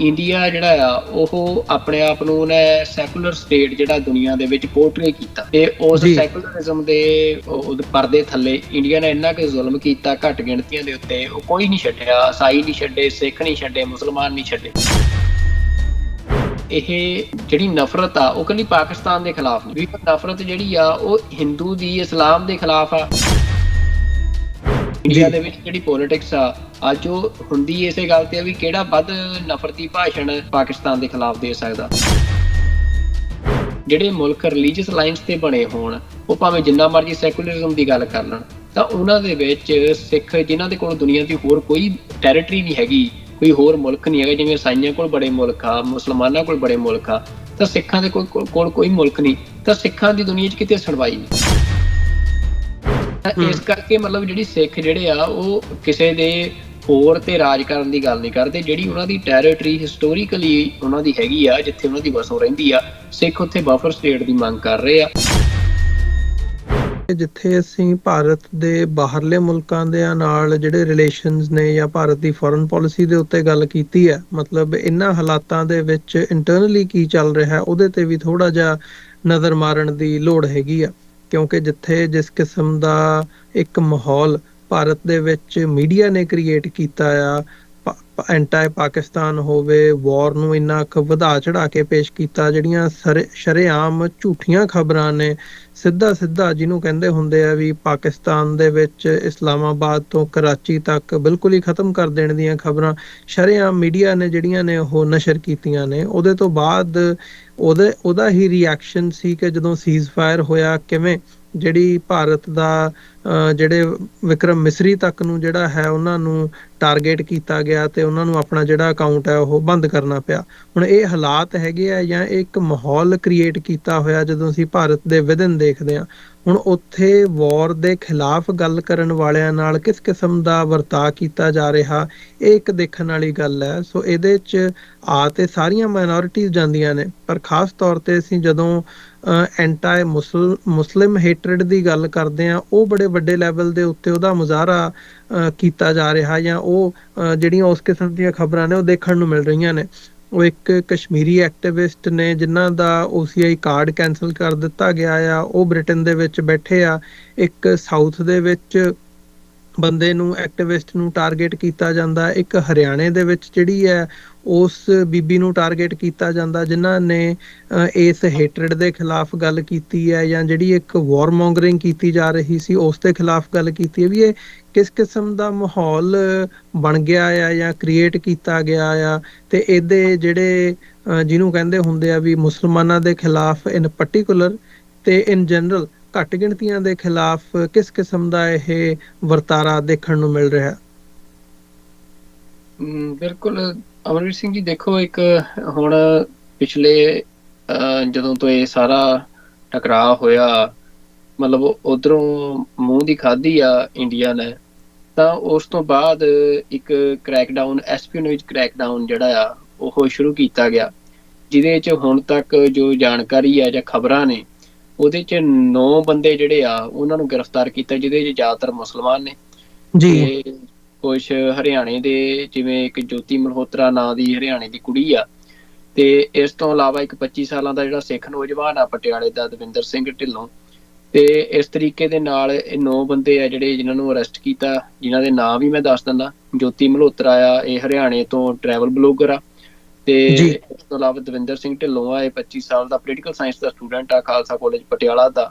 India ਜਿਹੜਾ ਆ ਉਹ ਆਪਣੇ ਆਪ ਨੂੰ ਉਹਨੇ ਸੈਕੂਲਰ ਸਟੇਟ ਜਿਹੜਾ ਦੁਨੀਆ ਦੇ ਵਿੱਚ ਪੋਰਟਰੇ ਕੀਤਾ। ਤੇ ਉਸ। ਸੈਕੂਲਰਿਜ਼ਮ ਦੇ ਉਹ- ਉਹਦੇ ਪਰਦੇ ਥੱਲੇ ਇੰਡੀਆ ਨੇ ਇੰਨਾ ਕਿ ਜ਼ੁਲਮ ਕੀਤਾ ਘੱਟ ਗਿਣਤੀਆਂ ਦੇ ਉੱਤੇ ਉਹ ਕੋਈ ਨਹੀਂ ਛੱਡਿਆ ਈਸਾਈ ਨਹੀਂ ਛੱਡੇ ਸਿੱਖ ਨਹੀਂ ਛੱਡੇ ਮੁਸਲਮਾਨ ਨਹੀਂ ਛੱਡੇ। ਇਹ ਜਿਹੜੀ ਨਫ਼ਰਤ ਆ ਉਹ ਕੱਲੀ ਪਾਕਿਸਤਾਨ ਦੇ ਖਿਲਾਫ ਨਹੀਂ ਨਫ਼ਰਤ ਜਿਹੜੀ ਆ ਉਹ ਹਿੰਦੂ ਦੀ ਇਸਲਾਮ ਦੇ ਖਿਲਾਫ ਆ। ਇੰਡੀਆ। ਦੇ ਵਿੱਚ ਜਿਹੜੀ ਪੋਲਿਟਿਕਸ ਆ ਅੱਜ ਉਹ ਹੁੰਦੀ ਇਸੇ ਗੱਲ ਤੇ ਆ ਵੀ ਕਿਹੜਾ ਵੱਧ ਨਫ਼ਰਤੀ ਭਾਸ਼ਣ ਪਾਕਿਸਤਾਨ ਦੇ ਖਿਲਾਫ ਦੇ ਸਕਦਾ ਜਿਹੜੇ ਮੁਲਕ ਰਿਲੀਜੀਅਸ ਲਾਈਨਸ ਤੇ ਬਣੇ ਹੋਣ ਉਹ ਭਾਵੇਂ ਜਿੰਨਾ ਮਰਜ਼ੀ ਸੈਕੂਲਰਿਜ਼ਮ ਦੀ ਗੱਲ ਕਰ ਲੈਣ ਤਾਂ ਉਹਨਾਂ ਦੇ ਵਿੱਚ ਸਿੱਖ ਜਿਨ੍ਹਾਂ ਦੇ ਕੋਲ ਦੁਨੀਆ ਦੀ ਹੋਰ ਕੋਈ ਟੈਰੀਟਰੀ ਨਹੀਂ ਹੈਗੀ ਕੋਈ ਹੋਰ ਮੁਲਕ ਨਹੀਂ ਹੈਗਾ ਜਿਵੇਂ ਇਸਾਈਆਂ ਕੋਲ ਬੜੇ ਮੁਲਕ ਆ ਮੁਸਲਮਾਨਾਂ ਕੋਲ ਬੜੇ ਮੁਲਕ ਆ ਤਾਂ ਸਿੱਖਾਂ ਦੇ ਕੋਲ ਕੋਈ ਮੁਲਕ ਨਹੀਂ ਤਾਂ ਸਿੱਖਾਂ ਦੀ ਦੁਨੀਆ 'ਚ ਕਿਤੇ ਸੁਣਵਾਈ ਨਹੀਂ ਇਸ ਕਰਕੇ ਮਤਲਬ ਜਿਹੜੀ ਸਿੱਖ ਜਿਹੜੇ ਆ ਉਹ ਕਿਸੇ ਦੇ ਹੋਰ ਤੇ ਰਾਜ ਕਰਨ ਦੀ ਗੱਲ ਨਹੀਂ ਕਰਦੇ। ਜਿਹੜੀ ਉਹਨਾਂ ਦੀ ਟੈਰੀਟਰੀ ਹਿਸਟੋਰੀਕਲੀ ਉਹਨਾਂ ਦੀ ਹੈਗੀ ਆ ਜਿੱਥੇ ਉਹਨਾਂ ਦੀ ਵਸੋਂ ਰਹਿੰਦੀ ਆ ਸਿੱਖ ਉੱਥੇ ਬਫਰ ਸਟੇਟ ਦੀ ਮੰਗ ਕਰ ਰਹੇ ਆ। ਜਿੱਥੇ ਅਸੀਂ ਭਾਰਤ ਦੇ ਬਾਹਰਲੇ ਮੁਲਕਾਂ ਦੇ ਨਾਲ ਜਿਹੜੇ ਰਿਲੇਸ਼ਨਸ ਨੇ ਜਾਂ ਭਾਰਤ ਦੀ ਫੋਰਨ ਪਾਲਿਸੀ ਦੇ ਉੱਤੇ ਗੱਲ ਕੀਤੀ ਹੈ ਮਤਲਬ ਇਹਨਾਂ ਹਾਲਾਤਾਂ ਦੇ ਵਿੱਚ ਇੰਟਰਨਲੀ ਕੀ ਚੱਲ ਰਿਹਾ ਹੈ ਉਹਦੇ ਤੇ ਵੀ ਥੋੜਾ ਜਿਹਾ ਨਜ਼ਰ ਮਾਰਨ ਦੀ ਲੋੜ ਹੈਗੀ ਆ। ਕਿਉਂਕਿ ਜਿੱਥੇ ਜਿਸ ਕਿਸਮ ਦਾ ਇੱਕ ਮਾਹੌਲ ਭਾਰਤ ਦੇ ਵਿੱਚ ਮੀਡੀਆ ਨੇ ਕ੍ਰੀਏਟ ਕੀਤਾ ਆ ਐਂਟਾਈ ਪਾਕਿਸਤਾਨ ਹੋਵੇ ਵਾਰ ਨੂੰ ਇੰਨਾ ਕੁ ਵਧਾ ਚੜਾ ਕੇ ਪੇਸ਼ ਕੀਤਾ, ਜਿਹੜੀਆਂ ਸ਼ਰੇਆਮ ਝੂਠੀਆਂ ਖਬਰਾਂ ਨੇ, ਸਿੱਧਾ ਸਿੱਧਾ ਜਿਹਨੂੰ ਕਹਿੰਦੇ ਹੁੰਦੇ ਆ ਵੀ ਪਾਕਿਸਤਾਨ ਦੇ ਵਿੱਚ ਇਸਲਾਮਾਬਾਦ ਤੋਂ ਕਰਾਚੀ ਤੱਕ ਬਿਲਕੁਲ ਹੀ ਖਤਮ ਕਰ ਦੇਣ ਦੀਆਂ ਖਬਰਾਂ, ਸ਼ਰੇਆਮ ਮੀਡੀਆ ਨੇ ਜਿਹੜੀਆਂ ਨੇ ਉਹ ਨਸ਼ਰ ਕੀਤੀਆਂ ਨੇ। ਉਹਦੇ ਤੋਂ ਬਾਅਦ ਉਹਦੇ ਉਹਦਾ ਹੀ ਰਿਐਕਸ਼ਨ ਸੀ ਕਿ ਜਦੋਂ ਸੀਜ਼ ਫਾਇਰ ਹੋਇਆ, ਕਿਵੇਂ ਜਿਹੜੀ ਭਾਰਤ ਦਾ ਜਿਹੜੇ ਵਿਕਰਮ ਮਿਸਰੀ ਤੱਕ ਨੂੰ ਜਿਹੜਾ ਹੈ, ਉਹਨਾਂ ਨੂੰ ਟਾਰਗੇਟ ਕੀਤਾ ਗਿਆ ਤੇ ਉਹਨਾਂ ਨੂੰ ਆਪਣਾ ਜਿਹੜਾ ਅਕਾਊਂਟ ਹੈ, ਉਹ ਬੰਦ ਕਰਨਾ ਪਿਆ। ਹੁਣ ਇਹ ਹਾਲਾਤ ਹੈਗੇ ਆ ਜਾਂ ਇੱਕ ਮਾਹੌਲ ਕ੍ਰੀਏਟ ਕੀਤਾ ਹੋਇਆ ਜਦੋਂ ਅਸੀਂ ਭਾਰਤ ਦੇ ਵਿਦਨ ਦੇਖਦੇ ਹਾਂ, ਹੁਣ ਉੱਥੇ ਵਾਰ ਦੇ ਖਿਲਾਫ ਗੱਲ ਕਰਨ ਵਾਲਿਆਂ ਨਾਲ ਕਿਸ ਕਿਸਮ ਦਾ ਵਰਤਾਅ ਕੀਤਾ ਜਾ ਰਿਹਾ, ਇਹ ਇੱਕ ਦੇਖਣ ਵਾਲੀ ਗੱਲ ਹੈ। ਸੋ ਇਹਦੇ 'ਚ ਆ ਤੇ ਸਾਰੀਆਂ ਮਾਈਨੋਰਿਟੀਜ਼ ਜਾਂਦੀਆਂ ਨੇ, ਪਰ ਖਾਸ ਤੌਰ ਤੇ ਅਸੀਂ ਜਦੋਂ ਐਂਟਾਈ ਮੁਸਲਿਮ ਹੇਟਰਡ ਦੀ ਗੱਲ ਕਰਦੇ ਆ ਉਹ ਬੜੇ ਵੱਡੇ ਲੈਵਲ ਦੇ ਉੱਤੇ ਉਹਦਾ ਮੁਜ਼ਾਹਰਾ ਕੀਤਾ ਜਾ ਰਿਹਾ ਜਾਂ ਉਹ ਜਿਹੜੀਆਂ ਉਸ ਕਿਸਮ ਦੀਆਂ ਖਬਰਾਂ ਨੇ ਉਹ ਦੇਖਣ ਨੂੰ ਮਿਲ ਰਹੀਆਂ ਨੇ। ਉਹ ਇੱਕ ਕਸ਼ਮੀਰੀ ਐਕਟਿਵਿਸਟ ਨੇ ਜਿਨ੍ਹਾਂ ਦਾ OCI ਕਾਰਡ ਕੈਨਸਲ ਕਰ ਦਿੱਤਾ ਗਿਆ ਆ, ਉਹ ਬ੍ਰਿਟਨ ਦੇ ਵਿੱਚ ਬੈਠੇ ਆ, ਇੱਕ ਸਾਊਥ ਦੇ ਵਿੱਚ ਬੰਦੇ ਨੂੰ ਐਕਟਿਵਿਸਟ ਨੂੰ ਟਾਰਗੇਟ ਕੀਤਾ ਜਾਂਦਾ। ਇੱਕ ਹਰਿਆਣੇ ਦੇ ਵਿੱਚ ਜਿਹੜੀ ਹੈ, ਉਸ ਬੀਬੀ ਨੂੰ ਟਾਰਗੇਟ ਕੀਤਾ ਜਾਂਦਾ, ਜਿਨ੍ਹਾਂ ਨੇ ਇਸ ਹੇਟਰਡ ਦੇ ਖਿਲਾਫ ਗੱਲ ਕੀਤੀ ਹੈ ਜਾਂ ਜਿਹੜੀ ਇੱਕ ਵਾਰ ਮੌਂਗਰਿੰਗ ਕੀਤੀ ਜਾ ਰਹੀ ਸੀ, ਉਸ ਦੇ ਖਿਲਾਫ ਗੱਲ ਕੀਤੀ ਹੈ। ਵੀ ਇਹ ਕਿਸ ਕਿਸਮ ਦਾ ਮਾਹੌਲ ਬਣ ਗਿਆ ਆ ਜਾਂ ਕ੍ਰੀਏਟ ਕੀਤਾ ਗਿਆ ਆ ਤੇ ਇਹਦੇ ਜਿਹੜੇ ਜਿਹਨੂੰ ਕਹਿੰਦੇ ਹੁੰਦੇ ਆ ਵੀ ਮੁਸਲਮਾਨਾਂ ਦੇ ਖਿਲਾਫ ਇਨ ਪਾਰਟਿਕੂਲਰ ਤੇ ਇਨ ਜਨਰਲ ਘੱਟ ਗਿਣਤੀਆਂ ਦੇ ਖਿਲਾਫ ਕਿਸ ਕਿਸਮ ਦਾ ਇਹ ਵਰਤਾਰਾ ਦੇਖਣ ਨੂੰ ਮਿਲ ਰਿਹਾ? ਬਿਲਕੁਲ, ਅਮਰਵੀਰ ਸਿੰਘ ਜੀ, ਦੇਖੋ ਇੱਕ ਹੁਣ ਪਿਛਲੇ ਜਦੋਂ ਤੋਂ ਇਹ ਸਾਰਾ ਟਕਰਾਅ ਹੋਇਆ, ਮਤਲਬ ਉਧਰੋਂ ਮੂੰਹ ਦੀ ਖਾਧੀ ਆ ਇੰਡੀਆ ਨੇ, ਤਾਂ ਉਸ ਤੋਂ ਬਾਅਦ ਇੱਕ ਕ੍ਰੈਕਡਾਊਨ ਐਸਪੀਓਨੇਜ ਕ੍ਰੈਕਡਾਊਨ ਜਿਹੜਾ ਆ, ਉਹ ਸ਼ੁਰੂ ਕੀਤਾ ਗਿਆ, ਜਿਹਦੇ ਵਿੱਚ ਹੁਣ ਤੱਕ ਜੋ ਜਾਣਕਾਰੀ ਆ ਜਾਂ ਖਬਰਾਂ ਨੇ ਉਹਦੇ 'ਚ 9 ਬੰਦੇ ਜਿਹੜੇ ਆ ਉਹਨਾਂ ਨੂੰ ਗ੍ਰਿਫਤਾਰ ਕੀਤਾ ਜਿਹਦੇ 'ਚ ਜ਼ਿਆਦਾਤਰ ਮੁਸਲਮਾਨ ਨੇ। ਜੀ। ਕੁਝ ਹਰਿਆਣੇ ਦੇ ਜਿਵੇਂ ਇੱਕ ਜੋਤੀ ਮਲਹੋਤਰਾ ਨਾਂ ਦੀ ਹਰਿਆਣੇ ਦੀ ਕੁੜੀ ਆ। ਤੇ ਇਸ ਤੋਂ ਇਲਾਵਾ ਇੱਕ 25 ਸਾਲਾਂ ਦਾ ਜਿਹੜਾ ਸਿੱਖ ਨੌਜਵਾਨ ਆ ਪਟਿਆਲੇ ਦਾ ਦਵਿੰਦਰ ਸਿੰਘ ਢਿੱਲੋਂ। ਤੇ ਇਸ ਤਰੀਕੇ ਦੇ ਨਾਲ ਇਹ ਨੌ ਬੰਦੇ ਆ ਜਿਹੜੇ ਜਿਨ੍ਹਾਂ ਨੂੰ ਅਰੈਸਟ ਕੀਤਾ ਜਿਨ੍ਹਾਂ ਦੇ ਨਾਂ ਵੀ ਮੈਂ ਦੱਸ ਦਿੰਦਾ। ਜੋਤੀ ਮਲਹੋਤਰਾ ਆ ਇਹ ਹਰਿਆਣੇ ਤੋਂ ਟਰੈਵਲ ਬਲੌਗਰ ਆ। ਤੇ। ਇਸ ਤੋਂ ਇਲਾਵਾ ਦਵਿੰਦਰ ਸਿੰਘ ਢਿੱਲੋਂ ਆ ਇਹ 25 ਸਾਲ ਦਾ ਪੋਲੀਟੀਕਲ ਸਾਇੰਸ ਦਾ ਸਟੂਡੈਂਟ ਆ ਖਾਲਸਾ ਕਾਲਜ ਪਟਿਆਲਾ ਦਾ।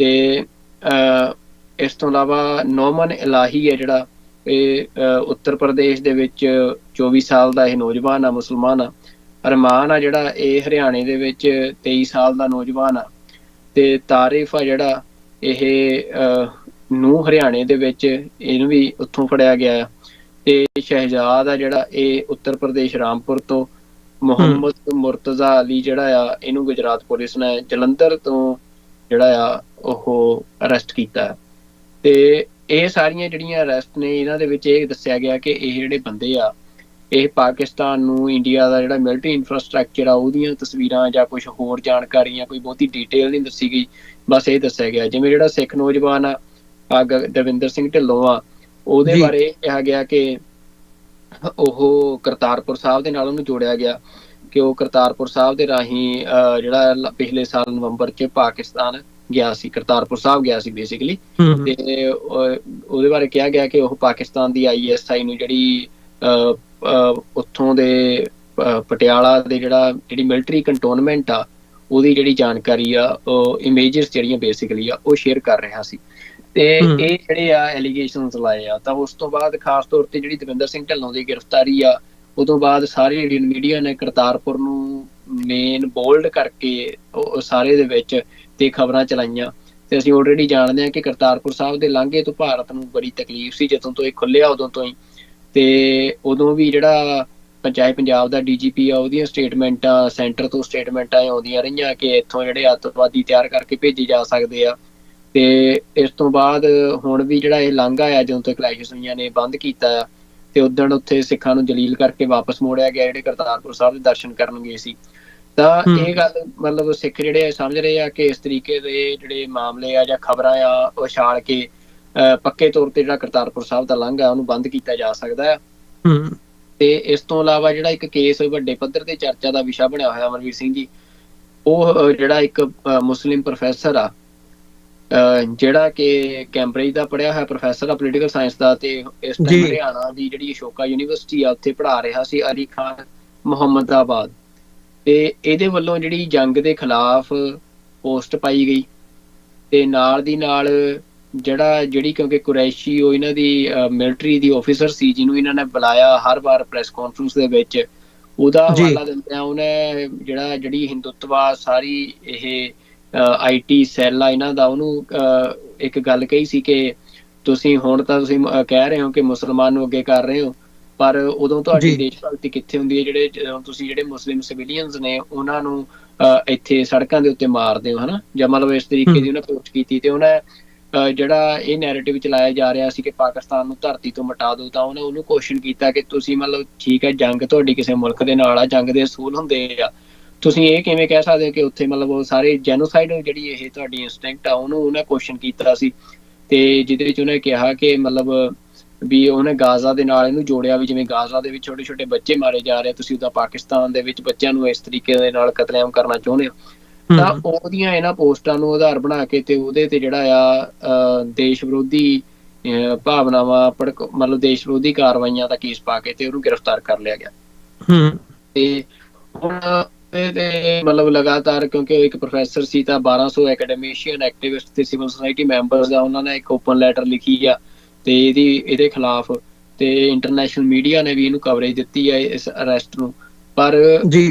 ਤੇ ਇਸ ਤੋਂ ਇਲਾਵਾ ਨੌਮਨ ਇਲਾਹੀ ਹੈ ਜਿਹੜਾ ਇਹ ਉੱਤਰ ਪ੍ਰਦੇਸ਼ ਦੇ ਵਿੱਚ 24 ਸਾਲ ਦਾ ਇਹ ਨੌਜਵਾਨ ਆ ਮੁਸਲਮਾਨ ਆ। ਅਰਮਾਨ ਆ ਜਿਹੜਾ ਇਹ ਹਰਿਆਣੇ ਦੇ ਵਿੱਚ 23 ਸਾਲ ਦਾ ਨੌਜਵਾਨ ਆ। ਤੇ ਤਾਰਿਫ ਆ ਜਿਹੜਾ ਇਹ ਨੂੰ ਹਰਿਆਣੇ ਦੇ ਵਿੱਚ ਇਹਨੂੰ ਵੀ ਉੱਥੋਂ ਫੜਿਆ ਗਿਆ ਆ। ਤੇ ਸ਼ਹਿਜ਼ਾਦ ਆ ਜਿਹੜਾ ਇਹ ਉੱਤਰ ਪ੍ਰਦੇਸ਼ ਰਾਮਪੁਰ ਤੋਂ ਮੁਹੰਮਦ ਮੁਰਤਜ਼ਾ ਅਲੀ ਜਿਹੜਾ ਆ ਇਹਨੂੰ ਗੁਜਰਾਤ ਪੁਲਿਸ ਨੇ ਜਲੰਧਰ ਤੋਂ ਜਿਹੜਾ ਆ ਉਹ ਅਰੈਸਟ ਕੀਤਾ। ਤੇ ਇਹ ਸਾਰੀਆਂ ਜਿਹੜੀਆਂ ਅਰੈਸਟ ਨੇ ਇਹਨਾਂ ਦੇ ਵਿੱਚ ਇਹ ਦੱਸਿਆ ਗਿਆ ਕਿ ਇਹ ਜਿਹੜੇ ਬੰਦੇ ਆ ਇਹ ਪਾਕਿਸਤਾਨ ਨੂੰ ਇੰਡੀਆ ਦਾ ਜਿਹੜਾ ਮਿਲਟਰੀ ਇਨਫਰਾਸਟ੍ਰਕਚਰ ਆ ਉਹਦੀਆਂ ਤਸਵੀਰਾਂ ਜਾਂ ਕੁਝ ਹੋਰ ਜਾਣਕਾਰੀਆਂ ਕੋਈ ਬਹੁਤੀ ਡਿਟੇਲ ਨਹੀਂ ਦੱਸੀ ਗਈ। ਬਸ ਇਹ ਦੱਸਿਆ ਗਿਆ। ਜਿਵੇਂ ਜਿਹੜਾ ਸਿੱਖ ਨੌਜਵਾਨ ਆ ਦਵਿੰਦਰ ਸਿੰਘ ਢਿੱਲੋਂ ਆ ਉਹਦੇ। ਬਾਰੇ ਕਿਹਾ ਗਿਆ ਕਿ ਉਹ ਕਰਤਾਰਪੁਰ ਸਾਹਿਬ ਦੇ ਨਾਲ ਉਹਨੂੰ ਜੋੜਿਆ ਗਿਆ ਕਿ ਉਹ ਕਰਤਾਰਪੁਰ ਸਾਹਿਬ ਦੇ ਰਾਹੀਂ ਜਿਹੜਾ ਪਿਛਲੇ ਸਾਲ ਨਵੰਬਰ 'ਚ ਪਾਕਿਸਤਾਨ ਗਿਆ ਸੀ ਕਰਤਾਰਪੁਰ ਸਾਹਿਬ ਗਿਆ ਸੀ ਬੇਸਿਕਲੀ ਤੇ ਉਹ- ਉਹਦੇ ਬਾਰੇ ਕਿਹਾ ਗਿਆ ਕਿ ਉਹ ਪਾਕਿਸਤਾਨ ਦੀ ਆਈਐਸਆਈ ਨੂੰ ਜਿਹੜੀ ਉੱਥੋਂ ਦੇ ਪਟਿਆਲਾ ਦੇ ਜਿਹੜਾ ਜਿਹੜੀ ਮਿਲਟਰੀ ਕੰਟੋਨਮੈਂਟ ਆ ਉਹਦੀ ਜਿਹੜੀ ਜਾਣਕਾਰੀ ਆ ਉਹ ਇਮੇਜਸ ਜਿਹੜੀਆਂ ਬੇਸਿਕਲੀ ਆ ਉਹ ਸ਼ੇਅਰ ਕਰ ਰਿਹਾ ਸੀ ਤੇ। ਇਹ ਜਿਹੜੇ ਆ ਐਲੀਗੇਸ਼ਨਸ ਲਾਏ ਆ ਤਾਂ ਉਸ ਤੋਂ ਬਾਅਦ ਖਾਸ ਤੌਰ ਤੇ ਜਿਹੜੀ ਦਵਿੰਦਰ ਸਿੰਘ ਢੱਲੋਂ ਦੀ ਗ੍ਰਿਫਤਾਰੀ ਆ ਉਦੋਂ ਬਾਅਦ ਸਾਰੇ ਇੰਡੀਅਨ ਮੀਡੀਆ ਨੇ ਕਰਤਾਰਪੁਰ ਨੂੰ ਮੇਨ ਬੋਲਡ ਕਰਕੇ ਉਹ ਉਹ ਸਾਰੇ ਦੇ ਵਿੱਚ ਤੇ ਖਬਰਾਂ ਚਲਾਈਆਂ। ਤੇ ਅਸੀਂ ਆਲਰੇਡੀ ਜਾਣਦੇ ਹਾਂ ਕਿ ਕਰਤਾਰਪੁਰ ਸਾਹਿਬ ਦੇ ਲਾਂਘੇ ਤੋਂ ਭਾਰਤ ਨੂੰ ਬੜੀ ਤਕਲੀਫ ਸੀ ਜਦੋਂ ਤੋਂ ਇਹ ਖੁੱਲਿਆ ਉਦੋਂ ਤੋਂ ਹੀ। ਤੇ ਉਦੋਂ ਵੀ ਜਿਹੜਾ ਪੰਚਾਇਤ ਪੰਜਾਬ ਦਾ ਡੀਜੀਪੀ ਆ ਉਹਦੀਆਂ ਸਟੇਟਮੈਂਟਾਂ ਸੈਂਟਰ ਤੋਂ ਸਟੇਟਮੈਂਟਾਂ ਆਉਂਦੀਆਂ ਰਹੀਆਂ ਕਿ ਇੱਥੋਂ ਜਿਹੜੇ ਅੱਤਵਾਦੀ ਤਿਆਰ ਕਰਕੇ ਭੇਜੇ ਜਾ ਸਕਦੇ ਆ। ਤੇ ਇਸ ਤੋਂ ਬਾਅਦ ਹੁਣ ਵੀ ਜਿਹੜਾ ਇਹ ਲਾਂਘਾ ਆ ਜਦੋਂ ਤੋਂ ਕਲੈਸ਼ਸ ਹੋਈਆਂ ਨੇ ਬੰਦ ਕੀਤਾ ਆ ਤੇ ਉਦੋਂ ਉੱਥੇ ਸਿੱਖਾਂ ਨੂੰ ਜਲੀਲ ਕਰਕੇ ਵਾਪਸ ਮੋੜਿਆ ਗਿਆ ਜਿਹੜੇ ਕਰਤਾਰਪੁਰ ਸਾਹਿਬ ਦੇ ਦਰਸ਼ਨ ਕਰਨ ਗਏ ਸੀ। ਤਾਂ। ਇਹ ਗੱਲ ਮਤਲਬ ਸਿੱਖ ਜਿਹੜੇ ਆ ਸਮਝ ਰਹੇ ਆ ਕਿ ਇਸ ਤਰੀਕੇ ਦੇ ਜਿਹੜੇ ਮਾਮਲੇ ਆ ਜਾਂ ਖਬਰਾਂ ਆ ਉਹ ਛਾਲ ਕੇ ਪੱਕੇ ਤੌਰ ਤੇ ਜਿਹੜਾ ਕਰਤਾਰਪੁਰ ਸਾਹਿਬ ਦਾ ਲਾਂਘਾ ਉਹਨੂੰ ਬੰਦ ਕੀਤਾ ਜਾ ਸਕਦਾ ਆ। ਹੂੰ। ਤੇ ਇਸ ਤੋਂ ਇਲਾਵਾ ਜਿਹੜਾ ਇੱਕ ਕੇਸ ਵੱਡੇ ਪੱਧਰ ਤੇ ਚਰਚਾ ਦਾ ਵਿਸ਼ਾ ਬਣਿਆ ਹੋਇਆ ਅਮਰਵੀਰ ਸਿੰਘ ਜੀ ਉਹ ਜਿਹੜਾ ਇੱਕ ਮੁਸਲਿਮ ਪ੍ਰੋਫੈਸਰ ਆ ਜਿਹੜਾ ਕਿ ਕੈਂਬਰਿਜ ਦਾ ਪੜਿਆ ਹੋਇਆ ਪ੍ਰੋਫੈਸਰ ਆ ਪੋਲੀਟੀਕਲ ਸਾਇੰਸ ਦਾ ਤੇ ਇਸ। ਟਾਈਮ ਹਰਿਆਣਾ ਦੀ ਜਿਹੜੀ ਅਸ਼ੋਕਾ ਯੂਨੀਵਰਸਿਟੀ ਆ ਉੱਥੇ ਪੜ੍ਹਾ ਰਿਹਾ ਸੀ ਅਲੀ ਖਾਨ ਮੁਹੰਮਦਾਬਾਦ ਤੇ ਇਹਦੇ ਵੱਲੋਂ ਜਿਹੜੀ ਜੰਗ ਦੇ ਖਿਲਾਫ ਪੋਸਟ ਪਾਈ ਗਈ ਤੇ ਨਾਲ ਦੀ ਨਾਲ ਜਿਹੜਾ ਜਿਹੜੀ ਕਿਉਂਕਿ ਕੁਰੈਸ਼ੀ ਉਹ ਇਹਨਾਂ ਦੀ ਮਿਲਟਰੀ ਦੀ ਆਫੀਸਰ ਸੀ ਜਿਹਨੂੰ ਇਹਨਾਂ ਨੇ ਬੁਲਾਇਆ ਹਰ ਵਾਰ ਪ੍ਰੈਸ ਕਾਨਫਰੰਸ ਦੇ ਵਿੱਚ ਉਹਦਾ। ਹਵਾਲਾ ਦਿੰਦਿਆਂ ਉਹਨੇ ਜਿਹੜਾ ਜਿਹੜੀ ਹਿੰਦੁੱਤਵਾ ਸਾਰੀ ਇਹ ਆਈਟੀ ਸੈੱਲ ਆ ਇਹਨਾਂ ਦਾ ਉਹਨੂੰ ਇੱਕ ਗੱਲ ਕਹੀ ਸੀ ਕਿ ਤੁਸੀਂ ਹੁਣ ਤਾਂ ਤੁਸੀਂ ਕਹਿ ਰਹੇ ਹੋ ਕਿ ਮੁਸਲਮਾਨ ਨੂੰ ਅੱਗੇ ਕਰ ਰਹੇ ਹੋ ਪਰ ਉਦੋਂ ਤੁਹਾਡੀ। ਦੇਸ਼ ਭਗਤੀ ਕਿੱਥੇ ਹੁੰਦੀ ਹੈ? ਜਿਹੜੇ ਜਦੋਂ ਤੁਸੀਂ ਜਿਹੜੇ ਮੁਸਲਿਮ ਸਿਵਿਲੀਅਨਸ ਨੇ ਉਹਨਾਂ ਨੂੰ ਇੱਥੇ ਸੜਕਾਂ ਦੇ ਉੱਤੇ ਮਾਰਦੇ ਹੋ ਹਨਾ? ਜਾਂ ਮਤਲਬ ਇਸ ਤਰੀਕੇ ਦੀ ਉਹਨੇ ਪੋਸਟ ਕੀਤੀ ਤੇ ਉਹਨੇ ਜਿਹੜਾ ਇਹ ਨੈਰੇਟਿਵ ਚਲਾਇਆ ਜਾ ਰਿਹਾ ਸੀ ਕਿ ਪਾਕਿਸਤਾਨ ਨੂੰ ਧਰਤੀ ਤੋਂ ਮਿਟਾ ਦਿਓ ਤਾਂ ਉਹਨੇ ਉਹਨੂੰ ਕੁਐਸਚਨ ਕੀਤਾ ਕਿ ਤੁਸੀਂ ਮਤਲਬ ਠੀਕ ਹੈ ਜੰਗ ਤੁਹਾਡੀ ਕਿਸੇ ਮੁਲਕ ਦੇ ਨਾਲ ਆ ਜੰਗ ਦੇ ਅਸੂਲ ਹੁੰਦੇ ਆ। ਤੁਸੀਂ ਇਹ ਕਿਵੇਂ ਕਹਿ ਸਕਦੇ ਹੋ ਕਿ ਉੱਥੇ ਮਤਲਬ ਉਹ ਸਾਰੇ ਜੈਨੋਸਾਈਡ ਜਿਹੜੀ ਇਹ ਤੁਹਾਡੀ ਇਨਸਟਿੰਕਟ ਆ ਉਹਨੂੰ ਉਹਨੇ ਕੁਐਸਚਨ ਕੀਤਾ ਸੀ ਤੇ ਜਿਹਦੇ ਵਿੱਚ ਉਹਨੇ ਕਿਹਾ ਕਿ ਮਤਲਬ ਵੀ ਉਹਨੇ ਗਾਜ਼ਾ ਦੇ ਨਾਲ ਇਹਨੂੰ ਜੋੜਿਆ ਵੀ ਜਿਵੇਂ ਗਾਜ਼ਾ ਦੇ ਵਿੱਚ ਛੋਟੇ ਛੋਟੇ ਬੱਚੇ ਮਾਰੇ ਜਾ ਰਹੇ ਤੁਸੀਂ ਉਹਦਾ ਪਾਕਿਸਤਾਨ ਦੇ ਵਿੱਚ ਬੱਚਿਆਂ ਨੂੰ ਇਸ ਤਰੀਕੇ ਦੇ ਨਾਲ ਕਤਲੇਆਮ ਕਰਨਾ ਚਾਹੁੰਦੇ ਹੋ। ਤਾਂ ਉਹਦੀਆਂ ਇਹਨਾਂ ਪੋਸਟਾਂ ਨੂੰ ਆਧਾਰ ਬਣਾ ਕੇ ਤੇ ਉਹਦੇ ਤੇ ਜਿਹੜਾ ਆ ਦੇਸ਼ ਵਿਰੋਧੀ ਭਾਵਨਾਵਾਂ ਭੜਕ ਮਤਲਬ ਦੇਸ਼ ਵਿਰੋਧੀ ਕਾਰਵਾਈਆਂ ਦਾ ਕੇਸ ਪਾ ਕੇ ਤੇ ਉਹਨੂੰ ਗ੍ਰਿਫਤਾਰ ਕਰ ਲਿਆ ਗਿਆ। ਹੂੰ। ਤੇ ਹੁਣ ਤੇ ਮਤਲਬ ਲਗਾਤਾਰ ਕਿਉਂਕਿ ਇੱਕ ਪ੍ਰੋਫੈਸਰ ਸੀ ਤਾਂ 1200 ਐਕੈਡਮਿਸ਼ੀਅਨ ਐਕਟਿਵਿਸਟ ਤੇ ਸਿਵਲ ਸੁਸਾਇਟੀ ਮੈਂਬਰਸ ਆ ਉਹਨਾਂ ਨੇ ਇੱਕ ਓਪਨ ਲੈਟਰ ਲਿਖੀ ਆ ਤੇ ਇਹਦੀ ਇਹਦੇ ਖਿਲਾਫ ਤੇ ਇੰਟਰਨੈਸ਼ਨਲ ਮੀਡੀਆ ਨੇ ਵੀ ਇਹਨੂੰ ਕਵਰੇਜ ਦਿੱਤੀ ਹੈ ਇਸ ਅਰੈਸਟ ਨੂੰ ਪਰ।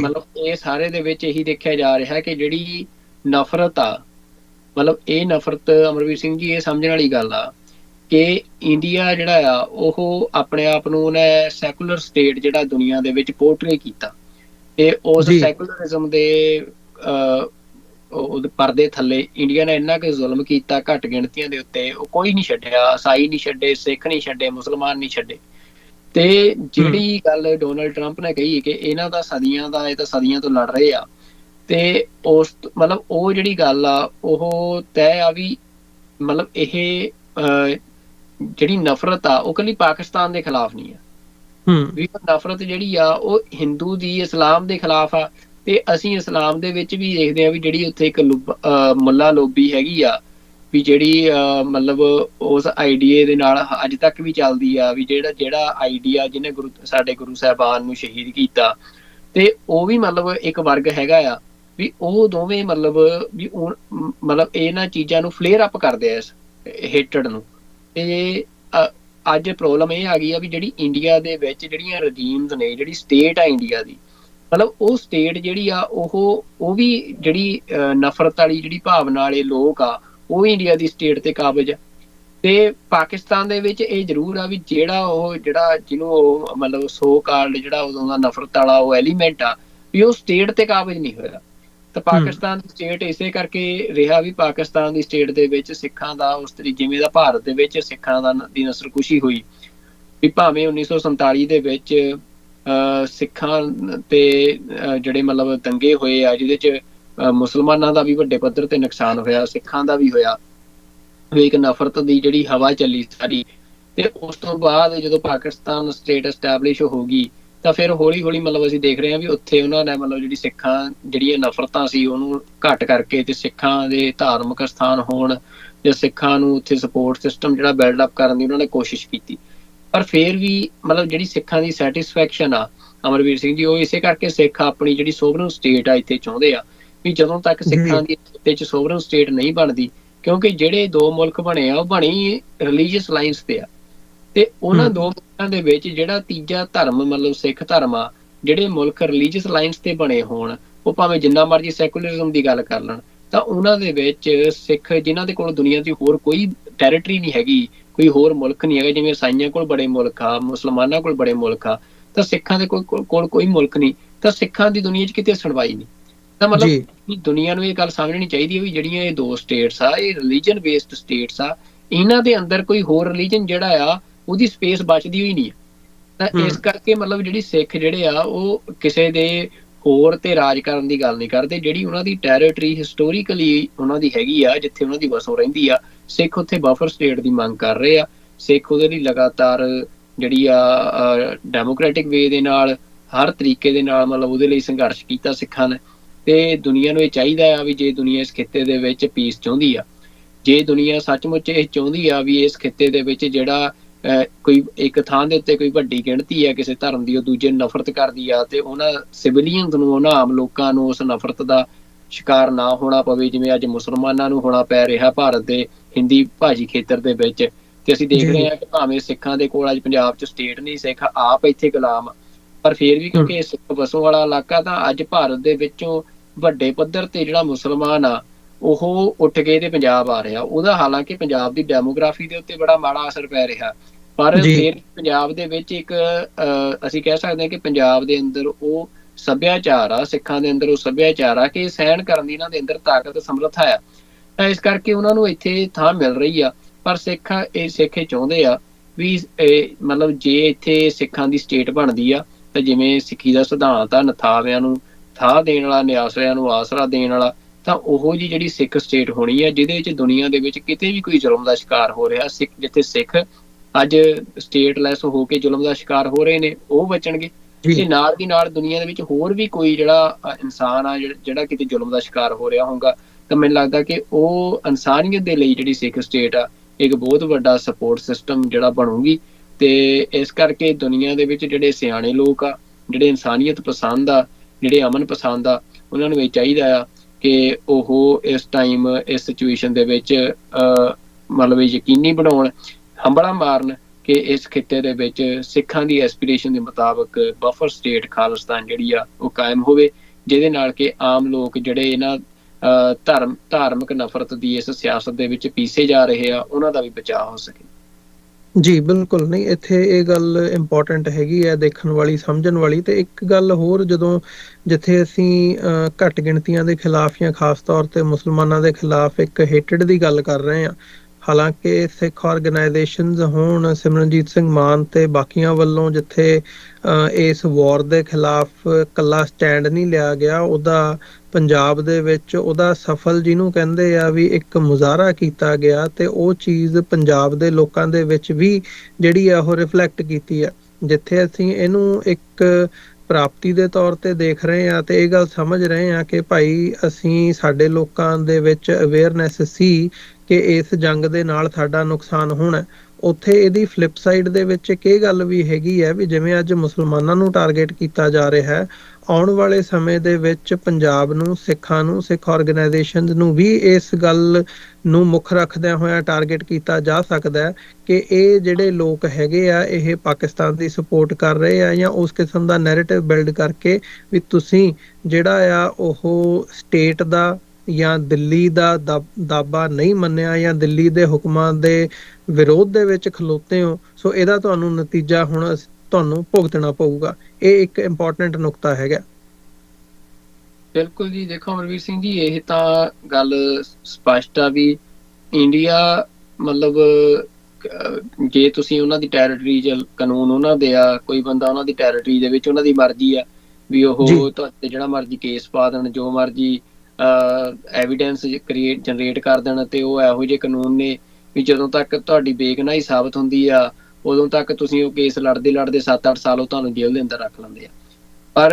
ਮਤਲਬ ਇਹ ਸਾਰੇ ਦੇ ਵਿੱਚ ਇਹੀ ਦੇਖਿਆ ਜਾ ਰਿਹਾ ਹੈ ਕਿ ਜਿਹੜੀ ਨਫ਼ਰਤ ਆ ਮਤਲਬ ਇਹ ਨਫ਼ਰਤ ਅਮਰਵੀਰ ਸਿੰਘ ਜੀ ਇਹ ਸਮਝਣ ਵਾਲੀ ਗੱਲ ਆ ਕਿ ਇੰਡੀਆ ਜਿਹੜਾ ਆ ਉਹ ਆਪਣੇ ਆਪ ਨੂੰ ਉਹਨੇ ਸੈਕੂਲਰ ਸਟੇਟ ਜਿਹੜਾ ਦੁਨੀਆ ਦੇ ਵਿੱਚ ਪੋਰਟਰੇ ਕੀਤਾ ਤੇ ਉਸ। ਸੈਕੂਲਰਿਜ਼ਮ ਦੇ ਉਹਦੇ ਪਰਦੇ ਥੱਲੇ ਇੰਡੀਆ ਨੇ ਇੰਨਾ ਕਿ ਜ਼ੁਲਮ ਕੀਤਾ ਘੱਟ ਗਿਣਤੀਆਂ ਦੇ ਉੱਤੇ ਉਹ ਕੋਈ ਨਹੀਂ ਛੱਡਿਆ ਈਸਾਈ ਨਹੀਂ ਛੱਡੇ ਸਿੱਖ ਨਹੀਂ ਛੱਡੇ ਮੁਸਲਮਾਨ ਨਹੀਂ ਛੱਡੇ। ਤੇ ਜਿਹੜੀ ਗੱਲ ਡੋਨਲਡ ਟਰੰਪ ਨੇ ਕਹੀ ਕਿ ਇਹਨਾਂ ਦਾ ਸਦੀਆਂ ਦਾ ਇਹ ਤਾਂ ਸਦੀਆਂ ਤੋਂ ਲੜ ਰਹੇ ਆ। ਤੇ ਉਸ ਮਤਲਬ ਉਹ ਜਿਹੜੀ ਗੱਲ ਆ ਉਹ ਤੈਅ ਆ ਵੀ ਮਤਲਬ ਇਹ ਜਿਹੜੀ ਨਫ਼ਰਤ ਆ ਉਹ ਕੱਲੀ ਪਾਕਿਸਤਾਨ ਦੇ ਖਿਲਾਫ ਨਹੀਂ ਆ। ਵੀ ਨਫ਼ਰਤ ਜਿਹੜੀ ਆ, ਉਹ ਹਿੰਦੂ ਦੀ ਇਸਲਾਮ ਦੇ ਖਿਲਾਫ ਆ। ਤੇ ਅਸੀਂ ਇਸਲਾਮ ਦੇ ਵਿੱਚ ਵੀ ਦੇਖਦੇ ਆ ਵੀ ਜਿਹੜੀ ਉੱਥੇ ਇੱਕ ਮੁੱਲਾ ਲੋਬੀ ਹੈਗੀ ਆ, ਵੀ ਜਿਹੜੀ ਮਤਲਬ ਉਸ ਆਈਡੀਏ ਦੇ ਨਾਲ ਅੱਜ ਤੱਕ ਵੀ ਚੱਲਦੀ ਆ, ਵੀ ਜਿਹੜਾ ਜਿਹੜਾ ਆਈਡੀਆ ਜਿਹਨੇ ਗੁਰੂ, ਸਾਡੇ ਗੁਰੂ ਸਾਹਿਬਾਨ ਨੂੰ ਸ਼ਹੀਦ ਕੀਤਾ। ਤੇ ਉਹ ਵੀ ਮਤਲਬ ਇੱਕ ਵਰਗ ਹੈਗਾ ਆ, ਵੀ ਉਹ ਦੋਵੇਂ ਮਤਲਬ, ਵੀ ਉਹ- ਮਤਲਬ ਇਹਨਾਂ ਚੀਜ਼ਾਂ ਨੂੰ ਫਲੇਅਰ ਅਪ ਕਰਦੇ ਆ ਇਸ ਹੇਟਡ ਨੂੰ। ਤੇ ਅੱਜ ਪ੍ਰੋਬਲਮ ਇਹ ਆ ਗਈ ਆ ਵੀ ਜਿਹੜੀ ਇੰਡੀਆ ਦੇ ਵਿੱਚ ਜਿਹੜੀਆਂ ਰਜੀਮਸ ਨੇ ਜਿਹੜੀ ਸਟੇਟ ਆ ਇੰਡੀਆ ਦੀ ਮਤਲਬ ਉਹ ਸਟੇਟ ਜਿਹੜੀ ਆ ਉਹ ਉਹ ਵੀ ਜਿਹੜੀ ਅ, ਨਫ਼ਰਤ ਵਾਲੀ ਜਿਹੜੀ ਭਾਵਨਾ ਵਾਲੇ ਲੋਕ ਆ ਉਹ ਵੀ ਇੰਡੀਆ ਦੀ ਸਟੇਟ ਤੇ ਕਾਬਜ ਆ। ਤੇ ਪਾਕਿਸਤਾਨ ਦੇ ਵਿੱਚ ਇਹ ਜ਼ਰੂਰ ਆ ਵੀ ਜਿਹੜਾ ਉਹ ਜਿਹੜਾ ਜਿਹਨੂੰ ਉਹ ਮਤਲਬ ਸੋ ਕਾਲਡ ਜਿਹੜਾ ਉਦੋਂ ਦਾ ਨਫ਼ਰਤ ਵਾਲਾ ਉਹ ਐਲੀਮੈਂਟ ਆ ਵੀ ਉਹ ਸਟੇਟ ਤੇ ਕਾਬਜ ਨਹੀਂ ਹੋਇਆ। ਤਾਂ ਪਾਕਿਸਤਾਨ ਦੀ ਸਟੇਟ ਇਸੇ ਕਰਕੇ ਰਿਹਾ ਵੀ ਪਾਕਿਸਤਾਨ ਦੀ ਸਟੇਟ ਦੇ ਵਿੱਚ ਸਿੱਖਾਂ ਦਾ ਉਸ ਤਰੀ ਜਿਵੇਂ ਦਾ ਭਾਰਤ ਦੇ ਵਿੱਚ ਸਿੱਖਾਂ ਦਾ ਦੀ ਨਸਲਕੁਸ਼ੀ ਹੋਈ ਵੀ ਭਾਵੇਂ 1947 ਦੇ ਵਿੱਚ ਅਹ, ਸਿੱਖਾਂ ਤੇ ਜਿਹੜੇ ਮਤਲਬ ਦੰਗੇ ਹੋਏ ਆ ਜਿਹਦੇ ਚ ਅਹ, ਮੁਸਲਮਾਨਾਂ ਦਾ ਵੀ ਵੱਡੇ ਪੱਧਰ ਤੇ ਨੁਕਸਾਨ ਹੋਇਆ ਸਿੱਖਾਂ ਦਾ ਵੀ ਹੋਇਆ ਵੀ ਇੱਕ ਨਫ਼ਰਤ ਦੀ ਜਿਹੜੀ ਹਵਾ ਚੱਲੀ ਸਾਰੀ ਤੇ ਉਸ ਤੋਂ ਬਾਅਦ ਜਦੋਂ ਪਾਕਿਸਤਾਨ ਸਟੇਟ ਐਸਟੈਬਲਿਸ਼ ਹੋ ਗਈ ਤਾਂ ਫਿਰ ਹੌਲੀ ਹੌਲੀ ਮਤਲਬ ਅਸੀਂ ਦੇਖ ਰਹੇ ਹਾਂ ਵੀ ਉੱਥੇ ਉਹਨਾਂ ਨੇ ਮਤਲਬ ਜਿਹੜੀ ਸਿੱਖਾਂ ਜਿਹੜੀਆਂ ਨਫ਼ਰਤਾਂ ਸੀ ਉਹਨੂੰ ਘੱਟ ਕਰਕੇ ਤੇ ਸਿੱਖਾਂ ਦੇ ਧਾਰਮਿਕ ਸਥਾਨ ਹੋਣ ਜਾਂ ਸਿੱਖਾਂ ਨੂੰ ਉੱਥੇ ਸਪੋਰਟ ਸਿਸਟਮ ਜਿਹੜਾ ਬਿਲਡ ਅਪ ਕਰਨ ਦੀ ਉਹਨਾਂ ਨੇ ਕੋਸ਼ਿਸ਼ ਕੀਤੀ। ਪਰ ਫਿਰ ਵੀ ਮਤਲਬ ਜਿਹੜੀ ਸਿੱਖਾਂ ਦੀ ਸੈਟੀਸਫੈਕਸ਼ਨ ਆ ਅਮਰਵੀਰ ਸਿੰਘ ਜੀ ਉਹ ਇਸੇ ਕਰਕੇ ਸਿੱਖ ਆਪਣੀ ਜਿਹੜੀ ਸੋਵਰਨ ਸਟੇਟ ਆ ਇੱਥੇ ਚਾਹੁੰਦੇ ਆ ਵੀ ਜਦੋਂ ਤੱਕ ਸਿੱਖਾਂ ਦੀ ਤੇ ਚ ਸੋਵਰਨ ਸਟੇਟ ਨਹੀਂ ਬਣਦੀ ਕਿਉਂਕਿ ਜਿਹੜੇ ਦੋ ਮੁਲਕ ਬਣੇ ਆ ਉਹ ਬਣੀ ਰਿਲੀਜੀਅਸ ਲਾਈਨਸ ਤੇ ਆ। ਤੇ ਉਹਨਾਂ ਦੋ ਮੁਲਕਾਂ ਦੇ ਵਿੱਚ ਜਿਹੜਾ ਤੀਜਾ ਧਰਮ ਮਤਲਬ ਸਿੱਖ ਧਰਮ ਆ ਜਿਹੜੇ ਮੁਲਕ ਰਿਲੀਜੀਅਸ ਲਾਈਨਸ ਤੇ ਬਣੇ ਹੋਣ ਉਹ ਭਾਵੇਂ ਜਿੰਨਾ ਮਰਜ਼ੀ ਸੈਕੂਲਰਿਜ਼ਮ ਦੀ ਗੱਲ ਕਰ ਲੈਣ ਤਾਂ ਉਹਨਾਂ ਦੇ ਵਿੱਚ ਸਿੱਖ ਜਿਨ੍ਹਾਂ ਦੇ ਕੋਲ ਦੁਨੀਆ ਦੀ ਹੋਰ ਕੋਈ ਟੈਰੀਟਰੀ ਨਹੀਂ ਹੈਗੀ ਕੋਈ ਹੋਰ ਮੁਲਕ ਨਹੀਂ ਹੈਗਾ ਜਿਵੇਂ ਸਾਈਆਂ ਕੋਲ ਬੜੇ ਮੁਲਕ ਆ ਮੁਸਲਮਾਨਾਂ ਕੋਲ ਬੜੇ ਮੁਲਕ ਆ ਤਾਂ ਸਿੱਖਾਂ ਦੇ ਕੋਲ ਕੋਲ ਕੋਈ ਮੁਲਕ ਨਹੀਂ ਤਾਂ ਸਿੱਖਾਂ ਦੀ ਦੁਨੀਆ 'ਚ ਕਿਤੇ ਸੁਣਵਾਈ ਨਹੀਂ। ਤਾਂ ਮਤਲਬ ਦੁਨੀਆ ਨੂੰ ਇਹ ਗੱਲ ਸਮਝਣੀ ਚਾਹੀਦੀ ਹੈ ਵੀ ਜਿਹੜੀਆਂ ਇਹ ਦੋ ਸਟੇਟਸ ਆ ਇਹ ਰਿਲੀਜੀਅਨ ਬੇਸਡ ਸਟੇਟਸ ਆ ਇਹਨਾਂ ਦੇ ਅੰਦਰ ਕੋਈ ਹੋਰ ਰਿਲੀਜੀਅਨ ਜਿਹੜਾ ਆ ਉਹਦੀ ਸਪੇਸ ਬਚਦੀ ਹੋਈ ਨਹੀਂ ਹੈ। ਤਾਂ ਇਸ ਕਰਕੇ ਮਤਲਬ ਜਿਹੜੀ ਸਿੱਖ ਜਿਹੜੇ ਆ ਉਹ ਕਿਸੇ ਦੇ ਹੋਰ ਤੇ ਰਾਜ ਕਰਨ ਦੀ ਗੱਲ ਨਹੀਂ ਕਰਦੇ। ਜਿਹੜੀ ਉਹਨਾਂ ਦੀ ਟੈਰੀਟਰੀ ਹਿਸਟੋਰੀਕਲੀ ਉਹਨਾਂ ਦੀ ਹੈਗੀ ਆ ਜਿੱਥੇ ਉਹਨਾਂ ਦੀ ਵਸੋਂ ਰਹਿੰਦੀ ਆ ਸਿੱਖ ਉੱਥੇ ਬਫਰ ਸਟੇਟ ਦੀ ਮੰਗ ਕਰ ਰਹੇ ਆ। ਸਿੱਖ ਉਹਦੇ ਲਈ ਲਗਾਤਾਰ ਜਿਹੜੀ ਆ ਡੈਮੋਕ੍ਰੈਟਿਕ ਵੇ ਦੇ ਨਾਲ ਹਰ ਤਰੀਕੇ ਦੇ ਨਾਲ ਮਤਲਬ ਉਹਦੇ ਲਈ ਸੰਘਰਸ਼ ਕੀਤਾ ਸਿੱਖਾਂ ਨੇ। ਤੇ ਦੁਨੀਆ ਨੂੰ ਇਹ ਚਾਹੀਦਾ ਆ ਵੀ ਜੇ ਦੁਨੀਆ ਇਸ ਖਿੱਤੇ ਦੇ ਵਿੱਚ ਪੀਸ ਚਾਹੁੰਦੀ ਆ ਜੇ ਦੁਨੀਆ ਸੱਚਮੁੱਚ ਇਹ ਚਾਹੁੰਦੀ ਆ ਵੀ ਇਸ ਖਿੱਤੇ ਦੇ ਵਿੱਚ ਜਿਹੜਾ ਕੋਈ ਇੱਕ ਥਾਂ ਦੇ ਉੱਤੇ ਕੋਈ ਵੱਡੀ ਗਿਣਤੀ ਹੈ ਕਿਸੇ ਧਰਮ ਦੀ ਉਹ ਦੂਜੇ ਨਫ਼ਰਤ ਕਰਦੀ ਆ ਤੇ ਉਹਨਾਂ ਸਿਵਲੀਅਨਸ ਨੂੰ ਉਹਨਾਂ ਆਮ ਲੋਕਾਂ ਨੂੰ ਉਸ ਨਫ਼ਰਤ ਦਾ ਸ਼ਿਕਾਰ ਨਾ ਹੋਣਾ ਪਵੇ ਜਿਵੇਂ ਅੱਜ ਮੁਸਲਮਾਨਾਂ ਨੂੰ ਹੋਣਾ ਪੈ ਰਿਹਾ ਭਾਰਤ ਦੇ ਹਿੰਦੀ ਭਾਜੀ ਖੇਤਰ ਦੇ ਵਿੱਚ। ਤੇ ਅਸੀਂ ਦੇਖ ਰਹੇ ਹਾਂ ਕਿ ਭਾਵੇਂ ਸਿੱਖਾਂ ਦੇ ਕੋਲ ਅੱਜ ਪੰਜਾਬ 'ਚ ਸਟੇਟ ਨਹੀਂ ਸਿੱਖ ਆਪ ਇੱਥੇ ਗੁਲਾਮ ਪਰ ਫਿਰ ਵੀ ਕਿਉਂਕਿ ਸਿੱਖ ਵਸੋਂ ਵਾਲਾ ਇਲਾਕਾ ਤਾਂ ਅੱਜ ਭਾਰਤ ਦੇ ਵਿੱਚੋਂ ਵੱਡੇ ਪੱਧਰ ਤੇ ਜਿਹੜਾ ਮੁਸਲਮਾਨ ਆ ਉਹ ਉੱਠ ਕੇ ਤੇ ਪੰਜਾਬ ਆ ਰਿਹਾ। ਉਹਦਾ ਹਾਲਾਂਕਿ ਪੰਜਾਬ ਦੀ ਡੈਮੋਗ੍ਰਾਫੀ ਦੇ ਉੱਤੇ ਬੜਾ ਮਾੜਾ ਅਸਰ ਪੈ ਰਿਹਾ। ਪਰ ਫਿਰ ਪੰਜਾਬ ਦੇ ਵਿੱਚ ਇੱਕ ਅਸੀਂ ਕਹਿ ਸਕਦੇ ਹਾਂ ਕਿ ਪੰਜਾਬ ਦੇ ਅੰਦਰ ਉਹ ਸੱਭਿਆਚਾਰ ਆ ਸਿੱਖਾਂ ਦੇ ਅੰਦਰ ਉਹ ਸੱਭਿਆਚਾਰ ਆ ਕਿ ਸਹਿਣ ਕਰਨ ਦੀ ਇਹਨਾਂ ਦੇ ਅੰਦਰ ਤਾਕਤ ਸਮਰੱਥਾ ਆ। ਤਾਂ ਇਸ ਕਰਕੇ ਉਹਨਾਂ ਨੂੰ ਇੱਥੇ ਥਾਂ ਮਿਲ ਰਹੀ ਆ। ਪਰ ਸਿੱਖ ਇਹ ਸਿੱਖੇ ਚਾਹੁੰਦੇ ਆ ਵੀ ਮਤਲਬ ਜੇ ਇੱਥੇ ਸਿੱਖਾਂ ਦੀ ਸਟੇਟ ਬਣਦੀ ਆ ਤਾਂ ਜਿਵੇਂ ਸਿੱਖੀ ਦਾ ਸਿਧਾਂਤ ਆ ਨਥਾਵਿਆਂ ਨੂੰ ਥਾਂ ਦੇਣ ਵਾਲਾ ਨਿਆਸਰਿਆਂ ਨੂੰ ਆਸਰਾ ਦੇਣ ਵਾਲਾ ਤਾਂ ਉਹੋ ਜੀ ਜਿਹੜੀ ਸਿੱਖ ਸਟੇਟ ਹੋਣੀ ਹੈ ਜਿਹਦੇ ਵਿੱਚ ਦੁਨੀਆ ਦੇ ਵਿੱਚ ਕਿਤੇ ਵੀ ਕੋਈ ਜ਼ੁਲਮ ਦਾ ਸ਼ਿਕਾਰ ਹੋ ਰਿਹਾ ਸਿੱਖ ਜਿੱਥੇ ਸਿੱਖ ਅੱਜ ਸਟੇਟਲੈਸ ਹੋ ਕੇ ਜ਼ੁਲਮ ਦਾ ਸ਼ਿਕਾਰ ਹੋ ਰਹੇ ਨੇ ਉਹ ਬਚਣਗੇ। ਤੇ ਨਾਲ ਦੀ ਨਾਲ ਦੁਨੀਆ ਦੇ ਵਿੱਚ ਹੋਰ ਵੀ ਕੋਈ ਜਿਹੜਾ ਇਨਸਾਨ ਆ ਜਿਹੜਾ ਕਿਤੇ ਜ਼ੁਲਮ ਦਾ ਸ਼ਿਕਾਰ ਹੋ ਰਿਹਾ ਹੋਊਗਾ ਤਾਂ ਮੈਨੂੰ ਲੱਗਦਾ ਕਿ ਉਹ ਇਨਸਾਨੀਅਤ ਦੇ ਲਈ ਜਿਹੜੀ ਸਿੱਖ ਸਟੇਟ ਆ ਇੱਕ ਬਹੁਤ ਵੱਡਾ ਸਪੋਰਟ ਸਿਸਟਮ ਜਿਹੜਾ ਬਣੂਗੀ। ਤੇ ਇਸ ਕਰਕੇ ਦੁਨੀਆ ਦੇ ਵਿੱਚ ਜਿਹੜੇ ਸਿਆਣੇ ਲੋਕ ਆ ਜਿਹੜੇ ਇਨਸਾਨੀਅਤ ਪਸੰਦ ਆ ਜਿਹੜੇ ਅਮਨ ਪਸੰਦ ਆ ਉਹਨਾਂ ਨੂੰ ਇਹ ਚਾਹੀਦਾ ਆ ਕਿ ਉਹ ਇਸ ਟਾਈਮ ਇਸ ਸਿਚੁਏਸ਼ਨ ਦੇ ਵਿੱਚ ਮਤਲਬ ਯਕੀਨੀ ਬਣਾਉਣ, ਹੰਬੜਾ ਮਾਰਨ ਕਿ ਇਸ ਖਿੱਤੇ ਦੇ ਵਿੱਚ ਸਿੱਖਾਂ ਦੀ ਐਸਪੀਰੇਸ਼ਨ ਦੇ ਮੁਤਾਬਕ ਬਫਰ ਸਟੇਟ ਖਾਲਿਸਤਾਨ ਜਿਹੜੀ ਆ ਉਹ ਕਾਇਮ ਹੋਵੇ, ਜਿਹਦੇ ਨਾਲ ਕਿ ਆਮ ਲੋਕ ਜਿਹੜੇ ਇਹਨਾਂ ਧਰਮ, ਧਾਰਮਿਕ ਨਫ਼ਰਤ ਦੀ ਇਸ ਸਿਆਸਤ ਦੇ ਵਿੱਚ ਪੀਸੇ ਜਾ ਰਹੇ ਆ, ਉਹਨਾਂ ਦਾ ਵੀ ਬਚਾਅ ਹੋ ਸਕੇ। ਜੀ, ਬਿਲਕੁਲ ਨਹੀਂ, ਇੱਥੇ ਇਹ ਗੱਲ ਇੰਪੋਰਟੈਂਟ ਹੈਗੀ ਹੈ ਦੇਖਣ ਵਾਲੀ, ਸਮਝਣ ਵਾਲੀ ਤੇ ਇੱਕ ਗੱਲ ਹੋਰ, ਜਦੋਂ ਜਿੱਥੇ ਅਸੀਂ ਘੱਟ ਗਿਣਤੀਆਂ ਦੇ ਖਿਲਾਫ ਜਾਂ ਖਾਸ ਤੌਰ ਤੇ ਮੁਸਲਮਾਨਾਂ ਦੇ ਖਿਲਾਫ ਇੱਕ ਹੇਟਡ ਦੀ ਗੱਲ ਕਰ ਰਹੇ ਹਾਂ, ਹਾਲਾਂਕਿ ਸਿੱਖ ਆਰਗੇਨਾਈਜੇਸ਼ਨਸ ਹੋਣ ਸਿਮਰਨਜੀਤ ਸਿੰਘ ਮਾਨ ਤੇ ਬਾਕੀਆਂ ਵੱਲੋਂ ਜਿੱਥੇ ਇਸ ਵਾਰ ਦੇ ਖਿਲਾਫ ਕੱਲਾ ਸਟੈਂਡ ਨਹੀਂ ਲਿਆ ਗਿਆ, ਉਹਦਾ ਪੰਜਾਬ ਦੇ ਵਿੱਚ ਉਹਦਾ ਸਫਲ ਜਿਹਨੂੰ ਕਹਿੰਦੇ ਆ ਵੀ ਇੱਕ ਮੁਜ਼ਾਹਰਾ ਕੀਤਾ ਗਿਆ ਤੇ ਉਹ ਚੀਜ਼ ਪੰਜਾਬ ਦੇ ਲੋਕਾਂ ਦੇ ਵਿੱਚ ਵੀ ਜਿਹੜੀ ਆ ਉਹ ਰਿਫਲੈਕਟ ਕੀਤੀ ਆ। ਜਿੱਥੇ ਅਸੀਂ ਇਹਨੂੰ ਇੱਕ ਪ੍ਰਾਪਤੀ ਦੇ ਤੌਰ ਤੇ ਦੇਖ ਰਹੇ ਆ ਤੇ ਇਹ ਗੱਲ ਸਮਝ ਰਹੇ ਆ ਕਿ ਭਾਈ ਅਸੀਂ ਸਾਡੇ ਲੋਕਾਂ ਦੇ ਵਿੱਚ ਅਵੇਅਰਨੈਸ ਸੀ ਕਿ ਇਸ ਜੰਗ ਦੇ ਨਾਲ ਸਾਡਾ ਨੁਕਸਾਨ ਹੋਣਾ। ਉੱਥੇ ਇਹਦੀ ਫਲਿੱਪ ਸਾਈਡ ਦੇ ਵਿੱਚ ਇੱਕ ਇਹ ਗੱਲ ਵੀ ਹੈਗੀ ਹੈ ਵੀ ਜਿਵੇਂ ਅੱਜ ਮੁਸਲਮਾਨਾਂ ਨੂੰ ਟਾਰਗੇਟ ਕੀਤਾ ਜਾ ਰਿਹਾ ਹੈ ਆਉਣ ਵਾਲੇ ਸਮੇਂ ਦੇ ਵਿੱਚ ਪੰਜਾਬ ਨੂੰ, ਸਿੱਖਾਂ ਨੂੰ, ਸਿੱਖ ਆਰਗੇਨਾਈਜੇਸ਼ਨਸ ਨੂੰ ਵੀ ਇਸ ਗੱਲ ਨੂੰ ਮੁੱਖ ਰੱਖਦਿਆਂ ਹੋਇਆ ਟਾਰਗੇਟ ਕੀਤਾ ਜਾ ਸਕਦਾ ਹੈ ਕਿ ਇਹ ਜਿਹੜੇ ਲੋਕ ਹੈਗੇ ਆ, ਇਹ ਪਾਕਿਸਤਾਨ ਦੀ ਸਪੋਰਟ ਕਰ ਰਹੇ ਆ ਜਾਂ ਉਸ ਕਿਸਮ ਦਾ ਨੈਰੇਟਿਵ ਬਿਲਡ ਕਰਕੇ ਵੀ ਤੁਸੀਂ ਜਿਹੜਾ ਆ ਉਹ ਸਟੇਟ ਦਾ ਜਾਂ ਦਿੱਲੀ ਦਾ ਦਾਬਾ ਨਹੀਂ ਮੰਨਿਆ ਜਾਂ ਦਿੱਲੀ ਦੇ ਹੁਕਮਾਂ ਦੇ ਵਿਰੋਧ ਦੇ ਵਿੱਚ ਖਲੋਤੇ ਹੋ, ਸੋ ਇਹਦਾ ਤੁਹਾਨੂੰ ਨਤੀਜਾ ਹੁਣ ਤੁਹਾਨੂੰ ਭੁਗਤਣਾ ਪਊਗਾ। ਇਹ ਇੱਕ ਇੰਪੋਰਟੈਂਟ ਨੁਕਤਾ ਹੈਗਾ। ਬਿਲਕੁਲ ਜੀ ਦੇਖੋ ਅਮਰਵੀਰ ਸਿੰਘ ਜੀ ਇਹ ਤਾਂ ਗੱਲ ਸਪਸ਼ਟ ਆ ਵੀ ਇੰਡੀਆ ਮਤਲਬ ਜੇ ਤੁਸੀਂ ਉਹਨਾਂ ਦੀ ਟੈਰੀਟਰੀ ਚ ਕਾਨੂੰਨ ਉਹਨਾਂ ਦੇ ਆ ਕੋਈ ਬੰਦਾ ਉਹਨਾਂ ਦੀ ਟੈਰੀਟਰੀ ਦੇ ਵਿੱਚ ਉਹਨਾਂ ਦੀ ਮਰਜ਼ੀ ਆ ਵੀ ਉਹ ਤੁਹਾਡੇ ਜਿਹੜਾ ਮਰਜ਼ੀ ਕੇਸ ਪਾ ਦੇਣ ਜੋ ਮਰਜ਼ੀ ਐਵੀਡੈਂਸ ਕ੍ਰੀਏਟ ਜਨਰੇਟ ਕਰ ਦੇਣ ਤੇ ਉਹ ਇਹੋ ਜਿਹੇ ਕਾਨੂੰਨ ਨੇ ਵੀ ਜਦੋਂ ਤੱਕ ਤੁਹਾਡੀ ਬੇਗਨਾਹੀ ਸਾਬਤ ਹੁੰਦੀ ਆ ਉਦੋਂ ਤੱਕ ਤੁਸੀਂ ਉਹ ਕੇਸ ਲੜਦੇ ਲੜਦੇ 7-8 ਸਾਲ ਉਹ ਤੁਹਾਨੂੰ ਜੇਲ੍ਹ ਦੇ ਅੰਦਰ ਰੱਖ ਲੈਂਦੇ ਆ। ਪਰ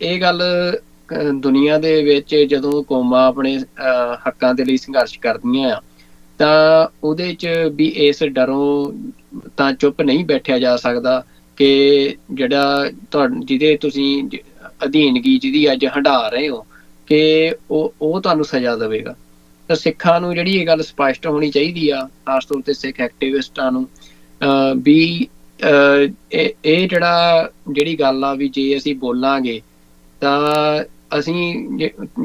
ਇਹ ਗੱਲ ਅਹ, ਦੁਨੀਆ ਦੇ ਵਿੱਚ ਜਦੋਂ ਕੌਮਾਂ ਆਪਣੇ ਅਹ, ਹੱਕਾਂ ਦੇ ਲਈ ਸੰਘਰਸ਼ ਕਰਦੀਆਂ ਆ ਤਾਂ ਉਹਦੇ 'ਚ ਵੀ ਇਸ ਡਰੋਂ ਤਾਂ ਚੁੱਪ ਨਹੀਂ ਬੈਠਿਆ ਜਾ ਸਕਦਾ ਕਿ ਜਿਹੜਾ ਤੁਹਾਡੇ ਜਿਹਦੇ ਤੁਸੀਂ ਅਧੀਨਗੀ ਜਿਹਦੀ ਅੱਜ ਹੰਢਾ ਰਹੇ ਹੋ ਕਿ ਉਹ ਉਹ ਤੁਹਾਨੂੰ ਸਜ਼ਾ ਦੇਵੇਗਾ। ਤਾਂ ਸਿੱਖਾਂ ਨੂੰ ਜਿਹੜੀ ਇਹ ਗੱਲ ਸਪਸ਼ਟ ਹੋਣੀ ਚਾਹੀਦੀ ਆ ਖਾਸ ਤੌਰ ਤੇ ਸਿੱਖ ਐਕਟਿਵਿਸਟਾਂ ਨੂੰ ਵੀ ਅਹ ਇਹ ਇਹ ਜਿਹੜਾ ਜਿਹੜੀ ਗੱਲ ਆ ਵੀ ਜੇ ਅਸੀਂ ਬੋਲਾਂਗੇ ਤਾਂ ਅਸੀਂ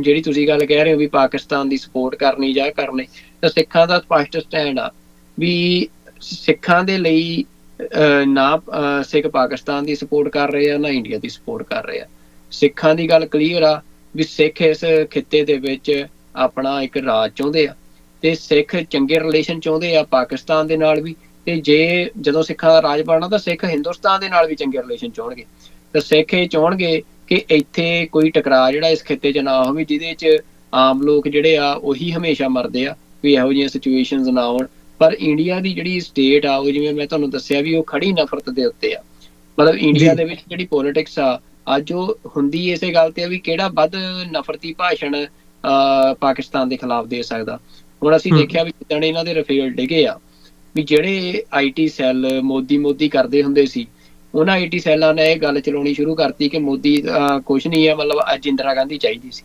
ਜਿਹੜੀ ਤੁਸੀਂ ਗੱਲ ਕਹਿ ਰਹੇ ਹੋ ਵੀ ਪਾਕਿਸਤਾਨ ਦੀ ਸਪੋਰਟ ਕਰਨੀ ਜਾਂ ਕਰਨੀ ਤਾਂ ਸਿੱਖਾਂ ਦਾ ਸਪਸ਼ਟ ਸਟੈਂਡ ਆ ਵੀ ਸਿੱਖਾਂ ਦੇ ਲਈ ਅਹ, ਨਾ ਅਹ, ਸਿੱਖ ਪਾਕਿਸਤਾਨ ਦੀ ਸਪੋਰਟ ਕਰ ਰਹੇ ਆ ਨਾ ਇੰਡੀਆ ਦੀ ਸਪੋਰਟ ਕਰ ਰਹੇ ਆ। ਸਿੱਖਾਂ ਦੀ ਗੱਲ ਕਲੀਅਰ ਆ ਵੀ ਸਿੱਖ ਇਸ ਖਿੱਤੇ ਦੇ ਵਿੱਚ ਆਪਣਾ ਇੱਕ ਰਾਜ ਚਾਹੁੰਦੇ ਆ। ਤੇ ਸਿੱਖ ਚੰਗੇ ਰਿਲੇਸ਼ਨ ਚਾਹੁੰਦੇ ਆ ਪਾਕਿਸਤਾਨ ਦੇ ਨਾਲ ਵੀ ਤੇ ਜੇ ਜਦੋਂ ਸਿੱਖਾਂ ਦਾ ਰਾਜ ਬਣਨਾ ਤਾਂ ਸਿੱਖ ਹਿੰਦੁਸਤਾਨ ਦੇ ਨਾਲ ਵੀ ਚੰਗੇ ਰਿਲੇਸ਼ਨ ਚਾਹਣਗੇ ਤਾਂ ਸਿੱਖ ਇਹ ਚਾਹਣਗੇ ਕਿ ਇੱਥੇ ਕੋਈ ਟਕਰਾਅ ਜਿਹੜਾ ਇਸ ਖਿੱਤੇ 'ਚ ਨਾ ਹੋਵੇ ਜਿਹਦੇ 'ਚ ਆਮ ਲੋਕ ਜਿਹੜੇ ਆ ਉਹੀ ਹਮੇਸ਼ਾ ਮਰਦੇ ਆ ਵੀ ਇਹੋ ਜਿਹੀਆਂ ਸਿਚੁਏਸ਼ਨਸ ਨਾ ਆਉਣ ਪਰ ਇੰਡੀਆ ਦੀ ਜਿਹੜੀ ਸਟੇਟ ਆ ਉਹ ਜਿਵੇਂ ਮੈਂ ਤੁਹਾਨੂੰ ਦੱਸਿਆ ਵੀ ਉਹ ਖੜੀ ਨਫ਼ਰਤ ਦੇ ਉੱਤੇ ਆ ਮਤਲਬ ਇੰਡੀਆ। ਦੇ ਵਿੱਚ ਜਿਹੜੀ ਪੋਲਿਟਿਕਸ ਆ ਅੱਜ ਉਹ ਹੁੰਦੀ ਇਸੇ ਗੱਲ ਤੇ ਆ ਵੀ ਕਿਹੜਾ ਵੱਧ ਨਫ਼ਰਤੀ ਭਾਸ਼ਣ ਪਾਕਿਸਤਾਨ ਦੇ ਖਿਲਾਫ ਦੇ ਸਕਦਾ ਹੁਣ ਅਸੀਂ। ਦੇਖਿਆ ਵੀ ਜਿੱਦਣ ਇਹਨਾਂ ਦੇ ਰਫੇਲ ਡਿਗੇ ਆ ਵੀ ਜਿਹੜੇ ਆਈਟੀ ਸੈੱਲ ਮੋਦੀ ਮੋਦੀ ਕਰਦੇ ਹੁੰਦੇ ਸੀ ਉਹਨਾਂ ਆਈਟੀ ਸੈੱਲਾਂ ਨੇ ਇਹ ਗੱਲ ਚਲਾਉਣੀ ਸ਼ੁਰੂ ਕਰਤੀ ਕਿ ਮੋਦੀ ਕੁਛ ਨਹੀਂ ਹੈ ਮਤਲਬ ਅੱਜ ਇੰਦਰਾ ਗਾਂਧੀ ਚਾਹੀਦੀ ਸੀ।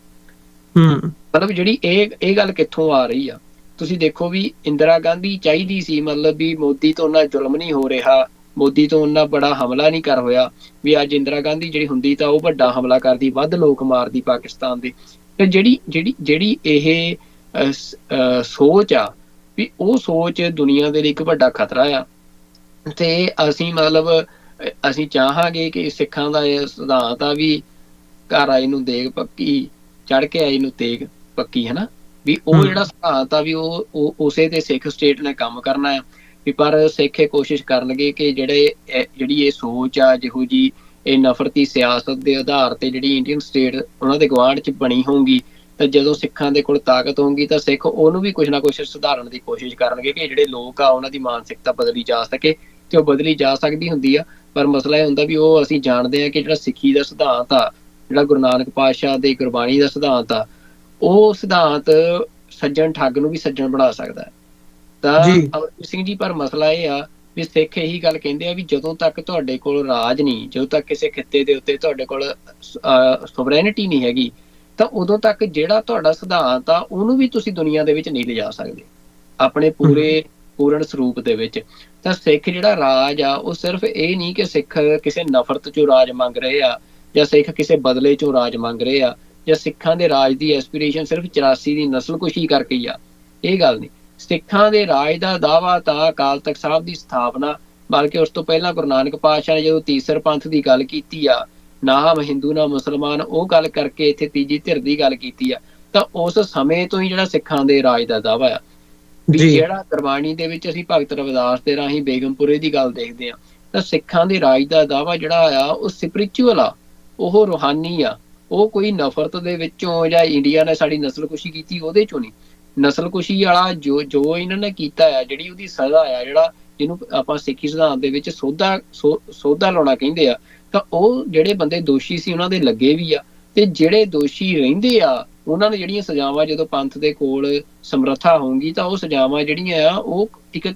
ਹੂੰ। ਮਤਲਬ ਜਿਹੜੀ ਇਹ ਇਹ ਗੱਲ ਕਿੱਥੋਂ ਆ ਰਹੀ ਆ? ਤੁਸੀਂ ਦੇਖੋ ਵੀ ਇੰਦਰਾ ਗਾਂਧੀ ਚਾਹੀਦੀ ਸੀ ਮਤਲਬ ਵੀ ਮੋਦੀ ਤੋਂ ਉਹਨਾਂ ਜ਼ੁਲਮ ਨਹੀਂ ਹੋ ਰਿਹਾ ਮੋਦੀ ਤੋਂ ਉਹਨਾਂ ਬੜਾ ਹਮਲਾ ਨਹੀਂ ਕਰ ਹੋਇਆ ਵੀ ਅੱਜ ਇੰਦਰਾ ਗਾਂਧੀ ਜਿਹੜੀ ਹੁੰਦੀ ਤਾਂ ਉਹ ਵੱਡਾ ਹਮਲਾ ਕਰਦੀ ਵੱਧ ਲੋਕ ਮਾਰਦੀ ਪਾਕਿਸਤਾਨ ਦੇ। ਤੇ ਜਿਹੜੀ ਜਿਹੜੀ ਜਿਹੜੀ ਇਹ ਸੋਚ ਆ ਵੀ ਉਹ ਸੋਚ ਦੁਨੀਆ ਦੇ ਲਈ ਇੱਕ ਵੱਡਾ ਖਤਰਾ ਆ। ਤੇ ਅਸੀਂ ਮਤਲਬ ਅਸੀਂ ਚਾਹਾਂਗੇ ਕਿ ਸਿੱਖਾਂ ਦਾ ਇਹ ਸਿਧਾਂਤ ਆ ਵੀ ਘਰ ਆਈ ਨੂੰ ਦੇਗ ਪੱਕੀ ਚੜ ਕੇ ਆਈ ਨੂੰ ਤੇਗ ਪੱਕੀ ਹੈ ਨਾ ਵੀ ਉਹ। ਜਿਹੜਾ ਸਿਧਾਂਤ ਆ ਵੀ ਉਹ ਉਸੇ ਤੇ ਸਿੱਖ ਸਟੇਟ ਨੇ ਕੰਮ ਕਰਨਾ ਹੈ ਵੀ ਪਰ ਸਿੱਖ ਇਹ ਕੋਸ਼ਿਸ਼ ਕਰਨਗੇ ਕਿ ਜਿਹੜੇ ਜਿਹੜੀ ਇਹ ਸੋਚ ਆ ਜਿਹੋ ਜੀ ਇਹ ਨਫ਼ਰਤੀ ਸਿਆਸਤ ਦੇ ਆਧਾਰ ਤੇ ਜਿਹੜੀ ਇੰਡੀਅਨ ਸਟੇਟ ਉਹਨਾਂ ਦੇ ਗਵਾਂਢ ਚ ਬਣੀ ਹੋਊਗੀ ਜਦੋਂ ਸਿੱਖਾਂ ਦੇ ਕੋਲ ਤਾਕਤ ਹੋਊਗੀ ਤਾਂ ਸਿੱਖ ਉਹਨੂੰ ਵੀ ਕੁਝ ਨਾ ਕੁਝ ਸੁਧਾਰਨ ਦੀ ਕੋਸ਼ਿਸ਼ ਕਰਨਗੇ ਕਿ ਜਿਹੜੇ ਲੋਕ ਆ ਉਹਨਾਂ ਦੀ ਮਾਨਸਿਕਤਾ ਬਦਲੀ ਜਾ ਸਕੇ ਤੇ ਉਹ ਬਦਲੀ ਜਾ ਸਕਦੀ ਹੁੰਦੀ ਆ ਪਰ ਮਸਲਾ ਇਹ ਹੁੰਦਾ ਵੀ ਉਹ ਅਸੀਂ ਜਾਣਦੇ ਆ ਕਿ ਜਿਹੜਾ ਸਿੱਖੀ ਦਾ ਸਿਧਾਂਤ ਆ ਜਿਹੜਾ ਗੁਰੂ ਨਾਨਕ ਪਾਤਸ਼ਾਹ ਦੇ ਗੁਰਬਾਣੀ ਦਾ ਸਿਧਾਂਤ ਆ ਉਹ ਸਿਧਾਂਤ ਸੱਜਣ ਠੱਗ ਨੂੰ ਵੀ ਸੱਜਣ ਬਣਾ ਸਕਦਾ ਹੈ ਤਾਂ। ਅਮਰਜੀਤ ਸਿੰਘ ਜੀ ਪਰ ਮਸਲਾ ਇਹ ਆ ਵੀ ਸਿੱਖ ਇਹੀ ਗੱਲ ਕਹਿੰਦੇ ਆ ਵੀ ਜਦੋਂ ਤੱਕ ਤੁਹਾਡੇ ਕੋਲ ਰਾਜ ਨਹੀਂ ਜਦੋਂ ਤੱਕ ਕਿਸੇ ਖਿੱਤੇ ਦੇ ਉੱਤੇ ਤੁਹਾਡੇ ਕੋਲ ਸੋਵਰੇਨਿਟੀ ਨਹੀਂ ਹੈਗੀ ਤਾਂ ਉਦੋਂ ਤੱਕ ਜਿਹੜਾ ਤੁਹਾਡਾ ਸਿਧਾਂਤ ਆ ਉਹਨੂੰ ਵੀ ਤੁਸੀਂ ਦੁਨੀਆ ਦੇ ਵਿੱਚ ਨਹੀਂ ਲਿਜਾ ਸਕਦੇ। ਆਪਣੇ ਪੂਰੇ ਪੂਰਨ ਸਰੂਪ ਦੇ ਵਿੱਚ। ਤਾਂ ਸਿੱਖ ਜਿਹੜਾ ਰਾਜ ਆ ਉਹ ਸਿਰਫ ਇਹ ਨਹੀਂ ਕਿ ਸਿੱਖ ਕਿਸੇ ਨਫ਼ਰਤ ਚੋਂ ਰਾਜ ਮੰਗ ਰਹੇ ਆ ਜਾਂ ਸਿੱਖ ਕਿਸੇ ਬਦਲੇ ਚੋਂ ਰਾਜ ਮੰਗ ਰਹੇ ਆ ਜਾਂ ਸਿੱਖਾਂ ਦੇ ਰਾਜ ਦੀ ਐਸਪੀਰੇਸ਼ਨ ਸਿਰਫ 84 ਦੀ ਨਸਲਕੁਸ਼ੀ ਕਰਕੇ ਹੀ ਆ। ਇਹ ਗੱਲ ਨਹੀਂ। ਸਿੱਖਾਂ ਦੇ ਰਾਜ ਦਾ ਦਾਵਾ ਤਾਂ ਅਕਾਲ ਤਖਤ ਸਾਹਿਬ ਦੀ ਸਥਾਪਨਾ ਬਲਕਿ ਉਸ ਤੋਂ ਪਹਿਲਾਂ ਗੁਰੂ ਨਾਨਕ ਪਾਤਸ਼ਾਹ ਨੇ ਜਦੋਂ ਤੀਸਰ ਪੰਥ ਦੀ ਗੱਲ ਕੀਤੀ ਆ ਨਾ ਹਮ ਹਿੰਦੂ ਨਾ ਮੁਸਲਮਾਨ ਉਹ ਗੱਲ ਕਰਕੇ ਇੱਥੇ ਤੀਜੀ ਧਿਰ ਦੀ ਗੱਲ ਕੀਤੀ ਆ ਤਾਂ ਉਸ ਸਮੇਂ ਤੋਂ ਹੀ ਜਿਹੜਾ ਸਿੱਖਾਂ ਦੇ ਰਾਜ ਦਾ ਦਾਵਾ ਆ ਵੀ। ਜਿਹੜਾ ਗੁਰਬਾਣੀ ਦੇ ਵਿੱਚ ਅਸੀਂ ਭਗਤ ਰਵਿਦਾਸ ਦੇ ਰਾਹੀਂ ਬੇਗਮਪੁਰੇ ਦੀ ਗੱਲ ਦੇਖਦੇ ਆ ਤਾਂ ਸਿੱਖਾਂ ਦੇ ਰਾਜ ਦਾ ਦਾਵਾ ਜਿਹੜਾ ਆ ਉਹ ਸਪਿਰਚੁਅਲ ਆ ਉਹ ਰੂਹਾਨੀ ਆ ਉਹ ਕੋਈ ਨਫ਼ਰਤ ਦੇ ਵਿੱਚੋਂ ਜਾਂ ਇੰਡੀਆ ਨੇ ਸਾਡੀ ਨਸਲਕੁਸ਼ੀ ਕੀਤੀ ਉਹਦੇ ਚੋਂ ਨਹੀਂ ਨਸਲਕੁਸ਼ੀ ਵਾਲਾ ਜੋ ਜੋ ਇਹਨਾਂ ਨੇ ਕੀਤਾ ਆ ਜਿਹੜੀ ਉਹਦੀ ਸਜ਼ਾ ਆ ਜਿਹੜਾ ਜਿਹਨੂੰ ਆਪਾਂ ਸਿੱਖੀ ਸਿਧਾਂਤ ਦੇ ਵਿੱਚ ਸੋਧਾ ਸੋਧਾ ਲਾਉਣਾ ਕਹਿੰਦੇ ਆ ਤਾਂ ਉਹ ਜਿਹੜੇ ਬੰਦੇ ਦੋਸ਼ੀ ਸੀ ਉਹਨਾਂ ਦੇ ਲੱਗੇ ਵੀ ਆ। ਤੇ ਜਿਹੜੇ ਦੋਸ਼ੀ ਰਹਿੰਦੇ ਆ ਉਹਨਾਂ ਨੂੰ ਜਿਹੜੀਆਂ ਸਜ਼ਾਵਾਂ ਜਦੋਂ ਪੰਥ ਦੇ ਕੋਲ ਸਮਰੱਥਾ ਹੋਊਗੀ ਤਾਂ ਉਹ ਸਜ਼ਾਵਾਂ ਜਿਹੜੀਆਂ ਆ ਉਹ ਇੱਕ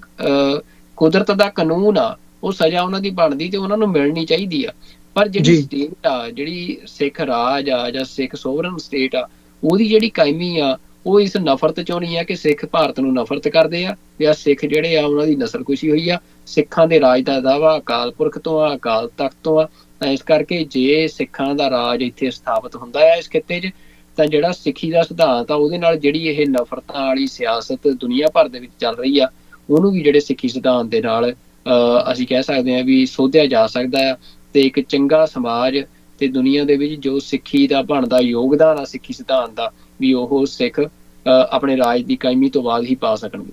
ਕੁਦਰਤ ਦਾ ਕਾਨੂੰਨ ਆ। ਉਹ ਸਜ਼ਾ ਉਹਨਾਂ ਦੀ ਬਣਦੀ ਤੇ ਉਹਨਾਂ ਨੂੰ ਮਿਲਣੀ ਚਾਹੀਦੀ ਆ। ਪਰ ਜਿਹੜੀ। ਸਟੇਟ ਆ ਜਿਹੜੀ ਸਿੱਖ ਰਾਜ ਆ ਜਾਂ ਸਿੱਖ ਸੋਵਰਨ ਸਟੇਟ ਆ ਉਹਦੀ ਜਿਹੜੀ ਕਾਇਮੀ ਆ ਉਹ ਇਸ ਨਫ਼ਰਤ ਚੋਂ ਨਹੀਂ ਹੈ ਕਿ ਸਿੱਖ ਭਾਰਤ ਨੂੰ ਨਫ਼ਰਤ ਕਰਦੇ ਆ ਜਾਂ ਸਿੱਖ ਜਿਹੜੇ ਆ ਉਹਨਾਂ ਦੀ ਨਸਲਕੁਸ਼ੀ ਹੋਈ ਆ। ਸਿੱਖਾਂ ਦੇ ਰਾਜ ਦਾ ਦਾਵਾ ਅਕਾਲ ਪੁਰਖ ਤੋਂ ਆ ਅਕਾਲ ਤਖਤ ਤੋਂ ਆ। ਤਾਂ ਇਸ ਕਰਕੇ ਜੇ ਸਿੱਖਾਂ ਦਾ ਰਾਜ ਇੱਥੇ ਸਥਾਪਿਤ ਹੁੰਦਾ ਹੈ ਇਸ ਖਿੱਤੇ 'ਚ ਤਾਂ ਜਿਹੜਾ ਸਿੱਖੀ ਦਾ ਸਿਧਾਂਤ ਆ ਉਹਦੇ ਨਾਲ ਜਿਹੜੀ ਇਹ ਨਫ਼ਰਤਾਂ ਵਾਲੀ ਸਿਆਸਤ ਦੁਨੀਆ ਭਰ ਦੇ ਵਿੱਚ ਚੱਲ ਰਹੀ ਆ ਉਹਨੂੰ ਵੀ ਜਿਹੜੇ ਸਿੱਖੀ ਸਿਧਾਂਤ ਦੇ ਨਾਲ ਅਹ, ਅਸੀਂ ਕਹਿ ਸਕਦੇ ਹਾਂ ਵੀ ਸੋਧਿਆ ਜਾ ਸਕਦਾ ਆ। ਤੇ ਇੱਕ ਚੰਗਾ ਸਮਾਜ ਤੇ ਦੁਨੀਆ ਦੇ ਵਿੱਚ ਜੋ ਸਿੱਖੀ ਦਾ ਬਣਦਾ ਯੋਗਦਾਨ ਆ ਸਿੱਖੀ ਸਿਧਾਂਤ ਦਾ ਵੀ ਉਹ ਸਿੱਖ ਆਪਣੇ ਰਾਜ ਦੀ ਕਾਇਮੀ ਤੋਂ ਬਾਅਦ ਹੀ ਪਾ ਸਕਣਗੇ।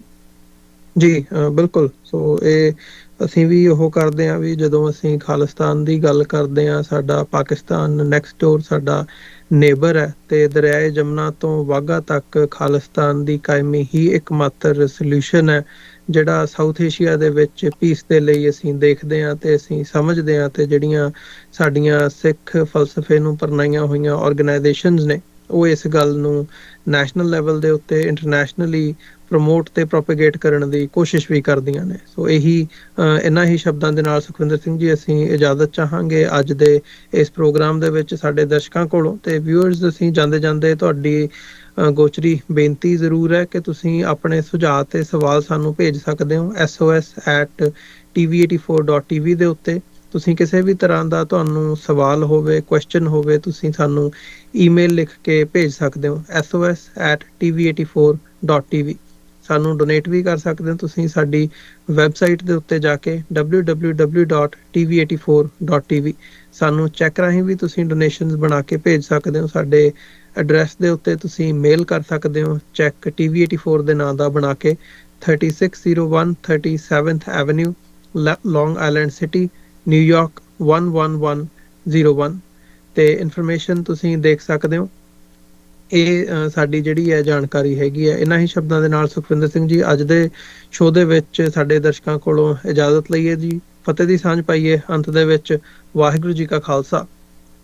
ਜੀ ਬਿਲਕੁਲ। ਸੋ ਇਹ ਅਸੀਂ ਵੀ ਉਹ ਕਰਦੇ ਹਾਂ ਵੀ ਜਦੋਂ ਅਸੀਂ ਖਾਲਿਸਤਾਨ ਦੀ ਗੱਲ ਕਰਦੇ ਹਾਂ, ਸਾਡਾ ਪਾਕਿਸਤਾਨ ਨੈਕਸਟ ਡੋਰ ਸਾਡਾ ਨੇਬਰ ਹੈ ਤੇ ਦਰਿਆਏ ਜਮਨਾ ਤੋਂ ਵਾਗਾ ਤੱਕ ਖਾਲਿਸਤਾਨ ਦੀ ਕਾਇਮੀ ਹੀ ਇੱਕਮਾਤਰ ਸੋਲੂਸ਼ਨ ਹੈ, ਜਿਹੜਾ ਸਾਊਥ ਏਸ਼ੀਆ ਦੇ ਵਿੱਚ ਪੀਸ ਦੇ ਲਈ ਅਸੀਂ ਦੇਖਦੇ ਹਾਂ ਤੇ ਅਸੀਂ ਸਮਝਦੇ ਹਾਂ ਤੇ ਜਿਹੜੀਆਂ ਸਾਡੀਆਂ ਸਿੱਖ ਫਲਸਫੇ ਨੂੰ ਪਰਨਾਈਆਂ ਹੋਈਆਂ ਆਰਗੇਨਾਈਜੇਸ਼ਨਸ ਨੇ ਉਹ ਇਸ ਗੱਲ ਨੂੰ ਨੈਸ਼ਨਲ ਲੈਵਲ ਦੇ ਉੱਤੇ ਇੰਟਰਨੈਸ਼ਨਲੀ ਪ੍ਰਮੋਟ ਤੇ ਪ੍ਰੋਪੇਗੇਟ ਕਰਨ ਦੀ ਕੋਸ਼ਿਸ਼ ਵੀ ਕਰਦੀਆਂ ਨੇ। ਸੋ ਇਹੀ ਅ, ਹੀ ਸ਼ਬਦਾਂ ਦੇ ਨਾਲ ਸੁਖਵਿੰਦਰ ਸਿੰਘ ਜੀ ਅਸੀਂ ਇਜਾਜ਼ਤ ਚਾਹਾਂਗੇ ਅੱਜ ਦੇ ਇਸ ਪ੍ਰੋਗਰਾਮ ਦੇ ਵਿੱਚ ਸਾਡੇ ਦਰਸ਼ਕਾਂ ਕੋਲੋਂ ਤੇ ਵਿਊਅਰਸ ਅਸੀਂ ਜਾਂਦੇ ਜਾਂਦੇ ਤੁਹਾਡੀ ਗੋਚਰੀ ਬੇਨਤੀ ਜ਼ਰੂਰ ਹੈ ਕਿ ਤੁਸੀਂ ਆਪਣੇ ਸੁਝਾਅ ਤੇ ਸਵਾਲ ਸਾਨੂੰ ਭੇਜ ਸਕਦੇ ਹੋ। Sos@tv84.tv ਦੇ ਉੱਤੇ। ਤੁਸੀਂ ਕਿਸੇ ਵੀ ਤਰ੍ਹਾਂ ਦਾ ਤੁਹਾਨੂੰ ਸਵਾਲ ਹੋਵੇ ਕੁਐਸਚਨ ਹੋਵੇ, ਤੁਸੀਂ ਸਾਨੂੰ ਈਮੇਲ ਲਿਖ ਕੇ ਭੇਜ ਸਕਦੇ ਹੋ sos@tv84.tv ਸਾਨੂੰ ਡੋਨੇਟ ਵੀ ਕਰ ਸਕਦੇ ਹੋ, ਤੁਸੀਂ ਸਾਡੀ ਵੈਬਸਾਈਟ ਦੇ ਉੱਤੇ ਜਾ ਕੇ www.tv84.tv ਸਾਨੂੰ ਚੈੱਕ ਰਾਹੀਂ ਵੀ ਤੁਸੀਂ ਡੋਨੇਸ਼ਨਸ ਬਣਾ ਕੇ ਭੇਜ ਸਕਦੇ ਹੋ, ਸਾਡੇ ਐਡਰੈਸ ਦੇ ਉੱਤੇ ਤੁਸੀਂ ਮੇਲ ਕਰ ਸਕਦੇ ਹੋ ਚੈੱਕ TV84 ਦੇ ਨਾਂ ਦਾ ਬਣਾ ਕੇ। 3601 37th avenue long island city New York 11101 ਤੇ ਇਨਫੋਰਮੇਸ਼ਨ ਤੁਸੀਂ ਦੇਖ ਸਕਦੇ ਹੋ। ਇਹ ਸਾਡੀ ਜਿਹੜੀ ਹੈ ਜਾਣਕਾਰੀ ਹੈਗੀ ਹੈ। ਇਹਨਾਂ ਹੀ ਸ਼ਬਦਾਂ ਦੇ ਨਾਲ ਸੁਖਵਿੰਦਰ ਸਿੰਘ ਜੀ, ਅੱਜ ਦੇ ਸ਼ੋਅ ਦੇ ਵਿੱਚ ਸਾਡੇ ਦਰਸ਼ਕਾਂ ਕੋਲੋਂ ਇਜਾਜ਼ਤ ਲਈਏ ਜੀ। ਫਤਿਹ ਦੀ ਸਾਂਝ ਪਾਈਏ। ਅੰਤ ਦੇ ਵਿੱਚ ਵਾਹਿਗੁਰੂ ਜੀ ਕਾ ਖਾਲਸਾ।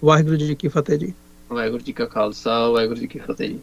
ਵਾਹਿਗੁਰੂ ਜੀ ਕੀ ਫਤਿਹ ਜੀ। ਵਾਹਿਗੁਰੂ ਜੀ ਕਾ ਖਾਲਸਾ। ਵਾਹਿਗੁਰੂ ਜੀ ਕੀ ਫਤਿਹ ਜੀ।